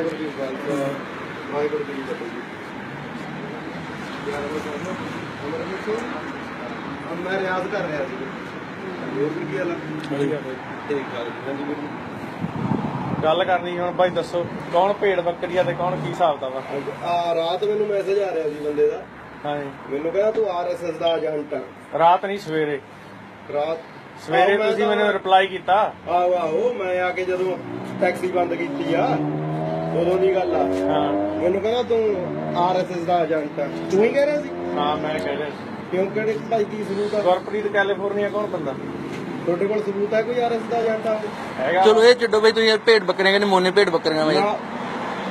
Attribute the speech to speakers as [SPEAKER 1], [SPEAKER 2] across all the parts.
[SPEAKER 1] ਵਾਹਿਗੁਰੂ ਜੀ ਕਾ ਖਾਲਸਾ ਵਾਹਿਗੁਰੂ ਜੀ ਕੀ ਫਤਿਹ ਜੀ। ਯਾਰ ਮੈਂ ਕਹਿੰਦਾ ਅਮਰਜੀਤ ਸਿੰਘ ਅਬ ਮੈਂ ਰਿਆਜ਼ ਕਰ ਰਿਹਾ ਸੀ। ਹੋਰ ਵੀ ਕੀ ਹਾਲ ਆ? ਠੀਕ ਠਾਕ ਜੀ। ਹਾਂਜੀ ਵੀਰ
[SPEAKER 2] ਗੱਲ ਕਰਨੀ ਹੁਣ ਬਾਈ ਦੱਸੋ ਕੌਣ ਭੇਡ ਬੱਕਰੀ ਆ ਤੇ ਕੌਣ ਕੀ ਹਿਸਾਬ ਦਾ ਵਾ?
[SPEAKER 1] ਆ ਰਾਤ ਮੈਨੂੰ ਮੈਸੇਜ ਆ ਰਿਹਾ ਸੀ ਬੰਦੇ ਦਾ।
[SPEAKER 2] ਹਾਂਜੀ।
[SPEAKER 1] ਮੈਨੂੰ ਕਹਿੰਦਾ ਤੂੰ ਆਰਐਸਐਸ ਦਾ ਏਜੰਟ ਆ।
[SPEAKER 2] ਰਾਤ ਨਹੀਂ ਸਵੇਰੇ।
[SPEAKER 1] ਰਾਤ
[SPEAKER 2] ਸਵੇਰੇ ਤੁਸੀਂ ਮੈਨੂੰ ਰਿਪਲਾਈ ਕੀਤਾ।
[SPEAKER 1] ਆਹੋ ਆਹੋ ਮੈਂ ਆ ਕੇ ਜਦੋਂ ਟੈਕਸੀ ਬੰਦ ਕੀਤੀ ਆ ਉਦੋਂ ਦੀ ਗੱਲ ਆ।
[SPEAKER 2] ਹਾਂ।
[SPEAKER 1] ਮੈਨੂੰ ਕਹਿੰਦਾ ਤੂੰ ਆਰਐਸਐਸ ਦਾ ਏਜੰਟ ਆ। ਤੂੰ ਹੀ ਕਹਿ ਰਿਹਾ ਸੀ?
[SPEAKER 2] ਹਾਂ ਮੈਂ ਕਹਿ ਰਿਹਾ ਸੀ।
[SPEAKER 1] ਕਿਉਂ ਕਿਹੜੇ ਭਾਈ ਕੀ ਸਬੂਤ ਆ?
[SPEAKER 2] ਗੁਰਪ੍ਰੀਤ ਕੈਲੀਫੋਰਨੀਆ ਕੌਣ ਬੰਦਾ?
[SPEAKER 1] ਤੁਹਾਡੇ ਕੋਲ ਸਬੂਤ ਹੈ ਕੋਈ ਆਰਐਸ ਦਾ ਏਜੰਟ ਆ?
[SPEAKER 2] ਹੈਗਾ।
[SPEAKER 3] ਚਲੋ ਇਹ ਛੱਡੋ ਬਈ ਤੁਸੀਂ ਭੇਡ ਬੱਕਰੀਆਂ ਕਹਿੰਦੇ ਮੋਨੇ ਭੇਡ ਬੱਕਰੀਆਂ
[SPEAKER 1] ਨਾ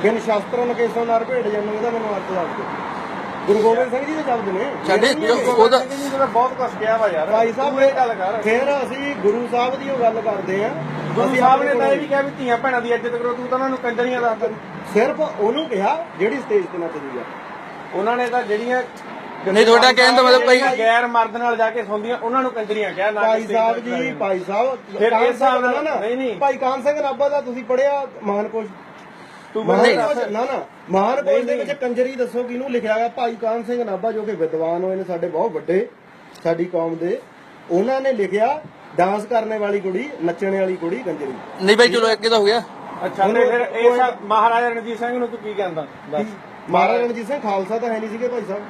[SPEAKER 1] ਬਿਨ ਸ਼ਾਸਤਰਨ ਕੇਸਾਂ ਨਾਲ ਭੇਟ ਜਾਨੂੰ ਇਹਦਾ ਮੈਨੂੰ ਅਰਥ ਦੱਸ ਦਿਓ। ਗੁਰੂ ਗੋਬਿੰਦ ਸਿੰਘ ਜੀ ਦੇ ਸ਼ਬਦ ਨੇ।
[SPEAKER 3] ਸਾਡੇ। ਉਹਦਾ
[SPEAKER 2] ਬਹੁਤ ਕੁਝ ਕਿਹਾ ਵਾ ਯਾਰ।
[SPEAKER 1] ਭਾਈ ਸਾਹਿਬ
[SPEAKER 2] ਇਹ ਗੱਲ ਕਰ।
[SPEAKER 1] ਫਿਰ ਅਸੀਂ ਗੁਰੂ ਸਾਹਿਬ ਦੀ ਉਹ ਗੱਲ ਕਰਦੇ ਆ
[SPEAKER 2] ਗੁਰੂ ਸਾਹਿਬ ਨੇ ਤਾਂ ਇਹ ਵੀ ਕਿਹਾ ਵੀ ਧੀਆਂ ਭੈਣਾਂ ਦੀ ਇੱਜ਼ਤ ਕਰੋ ਤੂੰ ਤਾਂ ਉਹਨਾਂ ਨੂੰ ਕੰਜਰੀਆਂ ਦੱਸ ਦੇ
[SPEAKER 1] ਸਿਰਫ ਉਹਨੂੰ ਕਿਹਾ ਜਿਹੜੀ ਸਟੇਜ ਤੇ ਨੱਚਦੀ ਆ।
[SPEAKER 2] ਉਹਨਾਂ ਨੇ ਤਾਂ ਜਿਹੜੀਆਂ
[SPEAKER 3] ਨਹੀਂ, ਤੁਹਾਡਾ ਕਹਿਣ ਦਾ ਮਤਲਬ ਭਾਈ-
[SPEAKER 2] ਗੈਰ ਮਰਦ ਨਾਲ ਜਾ ਕੇ ਸੌਂਦੀਆਂ ਉਹਨਾਂ ਨੂੰ ਕੰਜਰੀਆਂ ਕਿਹਾ ਨਾ
[SPEAKER 1] ਭਾਈ ਸਾਹਿਬ ਜੀ ਭਾਈ ਸਾਹਿਬ
[SPEAKER 2] ਫਿਰ ਇਸ ਹਿਸਾਬ ਨਾਲ- ਨਹੀਂ, ਨਹੀਂ।
[SPEAKER 1] ਭਾਈ ਕਾਨ ਸਿੰਘ ਨਾਭਾ ਦਾ ਤੁਸੀਂ ਪੜਿਆ ਮਾਨਕੋਸ਼
[SPEAKER 2] ਤੂੰ ਦੱਸ।
[SPEAKER 1] ਨਾ ਨਾ। ਮਹਾਨਕੋਸ਼
[SPEAKER 2] ਨਹੀਂ,
[SPEAKER 1] ਦੇ
[SPEAKER 2] ਨਹੀਂ।
[SPEAKER 1] ਵਿੱਚ ਕੰਜਰੀ ਦੱਸੋ ਕਿਹਨੂੰ ਲਿਖਿਆ ਗਿਆ ਭਾਈ ਕਾਨ ਸਿੰਘ ਨਾਭਾ ਜੋ ਕਿ ਵਿਦਵਾਨ ਹੋਏ ਨੇ ਸਾਡੇ ਬਹੁਤ ਵੱਡੇ ਸਾਡੀ ਕੌਮ ਦੇ। ਉਹਨਾਂ ਨੇ ਲਿਖਿਆ ਡਾਂਸ ਕਰਨੇ ਵਾਲੀ ਕੁੜੀ ਨੱਚਣ ਵਾਲੀ ਕੁੜੀ ਕੰਜਰੀ।
[SPEAKER 3] ਨਹੀਂ ਬਈ ਚਲੋ ਇੱਕ ਇਹਦਾ ਹੋ ਗਿਆ।
[SPEAKER 2] ਅੱਛਾ ਤੇ ਫਿਰ ਇਹ ਸਭ ਮਹਾਰਾਜਾ ਰਣਜੀਤ ਸਿੰਘ ਨੂੰ ਤੂੰ ਕੀ ਕਹਿੰਦਾ? ਦੱਸ
[SPEAKER 1] ਮਹਾਰਾਜਾ ਰਣਜੀਤ ਸਿੰਘ ਖਾਲਸਾ ਤਾਂ ਹੈ ਨਹੀਂ ਸੀਗੇ ਭਾਈ ਸਾਹਿਬ।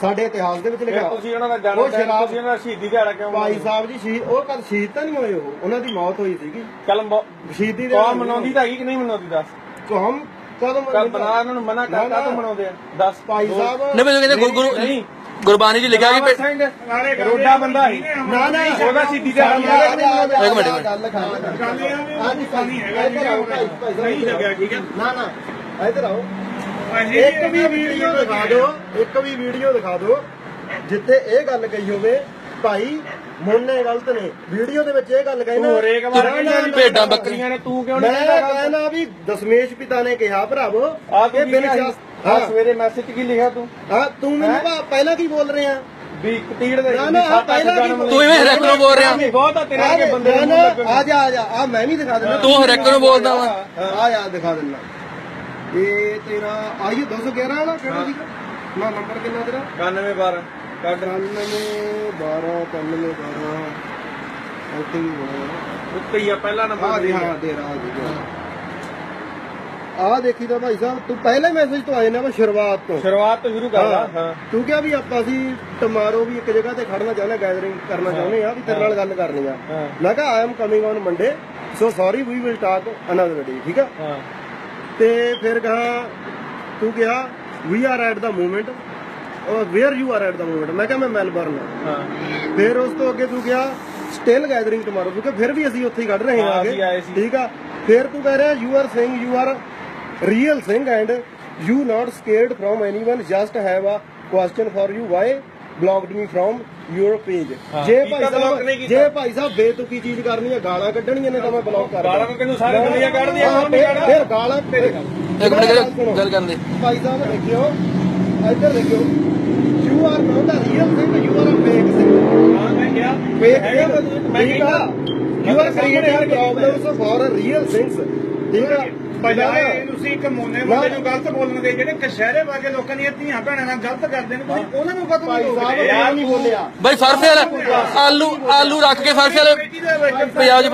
[SPEAKER 1] ਸਾਡੇ ਇਤਿਹਾਸ ਦੇ ਵਿੱਚ
[SPEAKER 2] ਫਿਰ
[SPEAKER 1] ਲਿਖਿਆ।
[SPEAKER 2] ਤੁਸੀਂ ਉਹਨਾਂ ਦਾ
[SPEAKER 1] ਉਹ
[SPEAKER 2] ਜਨਮ ਦਿਨ
[SPEAKER 1] ਸ਼ਰਾਬ-
[SPEAKER 2] ਤੁਸੀਂ ਉਹਨਾਂ ਦਾ ਸ਼ਹੀਦੀ ਦਿਹਾੜਾ ਕਿਉਂ
[SPEAKER 1] ਭਾਈ ਸਾਹਿਬ ਜੀ ਸ਼ਹੀਦ ਉਹ ਕਦ ਸ਼ਹੀਦ ਤਾਂ ਨਹੀਂ ਹੋਏ ਉਹ। ਉਹਨਾਂ ਦੀ ਮੌਤ ਹੋਈ ਸੀਗੀ।
[SPEAKER 2] ਕਲਮ
[SPEAKER 1] ਸ਼ਹੀਦੀ ਦੇ
[SPEAKER 2] ਕੌਮ ਮਨਾਉਂਦੀ ਤਾਂ ਹੈਗੀ ਕਿ ਨਹੀਂ ਮਨਾਉਂਦੀ ਦੱਸ?
[SPEAKER 1] ਕੌਮ ਕਦੋਂ
[SPEAKER 2] ਕਦ ਬਣਾ ਉਹਨਾਂ ਨੂੰ ਮਨਾ
[SPEAKER 1] ਨਾ,
[SPEAKER 2] ਕਰਤਾ। ਤਾਂ ਮਨਾਉਂਦੇ ਆ? ਦੱਸ
[SPEAKER 1] ਭਾਈ
[SPEAKER 2] ਦੋ-
[SPEAKER 1] ਸਾਹਿਬ।
[SPEAKER 3] ਨਹੀਂ ਬਈ ਕਹਿੰਦੇ ਗੁਰੂ ਗੁਰੂ
[SPEAKER 2] ਨਹੀਂ।
[SPEAKER 3] ਗੁਰਬਾਣੀ ਚ ਲਿਖਿਆ ਕਿ
[SPEAKER 2] ਰੋਡਾ ਬੰਦਾ ਸੀ
[SPEAKER 1] ਨਾ ਨਾ
[SPEAKER 2] ਉਹਦਾ ਨਹੀਂ ਮਨਾਉਂਦੇ?
[SPEAKER 3] ਇੱਕ ਮਿੰਟ, ਇੱਕ ਮਿੰਟ।
[SPEAKER 1] ਗੱਲ ਨਹੀਂ ਹੈਗਾ ਜੀ। ਨਹੀਂ ਲੱਗਿਆ ਠੀਕ ਹੈ। ਨਾ ਨਾ ਇੱਧਰ ਆਓ। ਇੱਕ ਵੀ ਵੀਡੀਓ ਦਿਖਾ ਦਿਓ ਇੱਕ ਵੀ ਵੀਡੀਓ ਦਿਖਾ ਦਿਓ ਜਿੱਥੇ ਇਹ ਗੱਲ ਕਹੀ ਹੋਵੇ ਭਾਈ ਮੁੰਨੇ ਗਲਤ ਨੇ। ਵੀਡੀਓ ਦੇ ਵਿੱਚ ਇਹ ਗੱਲ ਕਹੀ ਨਾ
[SPEAKER 2] ਤੂੰ ਹਰੇਕ ਵਾਰ ਕਹਿੰਦਾ ਵੀ ਭੇਡਾਂ ਬੱਕਰੀਆਂ ਨੇ ਤੂੰ ਕਿਉਂ
[SPEAKER 1] ਮੈਂ
[SPEAKER 2] ਨਹੀਂ ਗੱਲ?
[SPEAKER 1] ਕਹਿੰਦਾ ਵੀ ਦਸ਼ਮੇਸ਼ ਪਿਤਾ ਨੇ ਕਿਹਾ ਭਰਾਵੋ
[SPEAKER 2] ਆ ਤੂੰ
[SPEAKER 1] ਇਹ ਬਿਨ
[SPEAKER 2] ਹਾਂ। ਸਵੇਰੇ ਮੈਸੇਜ ਕੀ ਲਿਖਿਆ ਤੂੰ?
[SPEAKER 1] ਹਾਂ ਤੂੰ ਮੈਨੂੰ ਭਾ- ਪਹਿਲਾਂ ਕੀ ਬੋਲ ਰਹੇ? ਆ
[SPEAKER 2] ਵੀ ਕਤੀੜ ਦੇ
[SPEAKER 1] ਨਾ, ਨਾ, ਪਹਿਲਾਂ
[SPEAKER 3] ਤੂੰ ਇਵੇਂ ਹਰੇਕ ਨੂੰ ਬੋਲ ਰਿਹਾ।
[SPEAKER 2] ਬਹੁਤ ਆ ਤੇਰੇ ਵਰਗੇ ਬੰਦੇ
[SPEAKER 1] ਨਾ, ਆ ਜਾ ਆ ਜਾ ਆ ਮੈਂ ਵੀ ਦਿਖਾ ਦਿੰਦਾ।
[SPEAKER 3] ਤੂੰ ਹਰੇਕ ਨੂੰ ਬੋਲਦਾ ਵਾ।
[SPEAKER 1] ਆ ਯਾਰ ਦਿਖਾ ਦਿੰਦਾ। ਇਹ ਤੇਰਾ ਆਈ 211 ਵਾਲਾ ਕਿਹੜਾ ਸੀਗਾ? ਨਾ ਨੰਬਰ ਕਿੰਨਾ ਤੇਰਾ?
[SPEAKER 2] 91 12 ਕੱਢ
[SPEAKER 1] 99 12 99 12 ਇੱਥੇ ਵੀ ਹੋਣਾ
[SPEAKER 2] ਉੱਤੇ ਹੀ ਆ ਪਹਿਲਾ
[SPEAKER 1] ਹਾਂ ਜੀ ਦੇਖੀ ਤਾਂ ਭਾਈ ਸਾਹਿਬ ਤੂੰ ਪਹਿਲੇ ਮੈਸੇਜ ਤੋਂ ਆਏ ਨਾ ਵਾ ਸ਼ੁਰੂਆਤ ਤੋਂ।
[SPEAKER 2] ਸ਼ੁਰੂਆਤ ਤੋਂ ਸ਼ੁਰੂ ਕਰ ਲਾ ਹਾਂ।
[SPEAKER 1] ਤੂੰ ਕਿਹਾ ਵੀ ਆਪਾਂ ਅਸੀਂ ਟਮਾਰੋ ਵੀ ਇੱਕ ਜਗ੍ਹਾ ਤੇ ਖੜਨਾ ਚਾਹੁੰਦੇ ਗੈਦਰਿੰਗ ਕਰਨਾ ਚਾਹੁੰਦੇ ਆ ਵੀ ਤੇਰੇ ਨਾਲ ਗੱਲ ਕਰਨੀ ਆ। ਮੈਂ ਕਿਹਾ I am coming on Monday so sorry we will talk another day ਠੀਕ ਆ?
[SPEAKER 2] ਹਾਂ।
[SPEAKER 1] ਤੇ ਫਿਰ ਕਹਾ ਤੂੰ ਕਿਹਾ we are at the moment or where you are at the moment ਮੈਂ ਕਿਹਾ ਮੈਂ ਮੈਲਬਰਨ
[SPEAKER 2] ਹਾਂ।
[SPEAKER 1] ਫਿਰ ਉਸ ਤੋਂ ਅੱਗੇ ਤੂੰ ਕਿਹਾ ਸਟਿਲ ਗੈਦਰਿੰਗ ਟਮਾਰੋ ਕਿਉਂਕਿ ਫਿਰ ਵੀ ਅਸੀਂ ਉੱਥੇ ਹੀ ਕੱਢ ਰਹੇ ਹਾਂ ਆਗੇ। ਠੀਕ ਆ। ਫਿਰ ਤੂੰ ਕਹਿ ਰਿਹਾ you are saying you are real Singh and you not scared from anyone just have a question for you why blocked me from your page ਜੇ ਭਾਈ ਸਾਹਿਬ। ਜੇ ਭਾਈ ਸਾਹਿਬ ਬੇਤੁਕੀ ਚੀਜ਼ ਕਰਨੀ ਹੈ ਗਾਲਾਂ ਕੱਢਣੀਆਂ ਨੇ ਤਾਂ ਮੈਂ ਬਲੌਕ ਕਰ
[SPEAKER 2] ਗਾਲਾਂ ਤਾਂ ਤੈਨੂੰ ਸਾਰੇ ਗਲੀਆਂ ਕੱਢਦੀਆਂ,
[SPEAKER 1] ਫਿਰ- ਗਾਲਾਂ ਤੇਰੇ
[SPEAKER 3] ਇੱਕ ਮਿੰਟ ਗੱਲ- ਗੱਲ ਕਰਨ ਦੇ।
[SPEAKER 1] ਭਾਈ ਸਾਹਿਬ ਦੇਖਿਓ। ਇੱਧਰ ਦੇਖਿਓ। You are not a real Singh you are a fake
[SPEAKER 2] ਹਾਂ ਮੈਂ ਕਿਹਾ
[SPEAKER 1] ਫੇਕ ਸਿੰਘ
[SPEAKER 2] ਮੈਂ
[SPEAKER 1] ਆ? You are creating problems for a real things ਠੀਕ ਆ?
[SPEAKER 4] ਬਜਾਏ ਤੁਸੀਂ ਇੱਕ ਮੋਨੇ ਬੰਦੇ ਨੂੰ ਗਲਤ ਬੋਲਣ ਦੇ ਜਿਹੜੇ ਕਸ਼ਹਿਰੇ ਵਰਗੇ ਲੋਕਾਂ ਦੀਆਂ ਧੀਆਂ ਭੈਣਾਂ ਨਾਲ ਗਲਤ ਕਰਦੇ ਨੇ ਤੁਸੀਂ ਉਹਨਾਂ ਨੂੰ ਕਦੋਂ
[SPEAKER 1] ਸਾਹਿਬ ਇਹ ਨਹੀਂ ਬੋਲਿਆ।
[SPEAKER 3] ਬਈ ਸਰਫੇ ਵਾਲਾ ਆਲੂ ਆਲੂ ਰੱਖ ਕੇ ਸਰਫੇ ਵਾਲੇ ਪੰਜਾਬ ਚ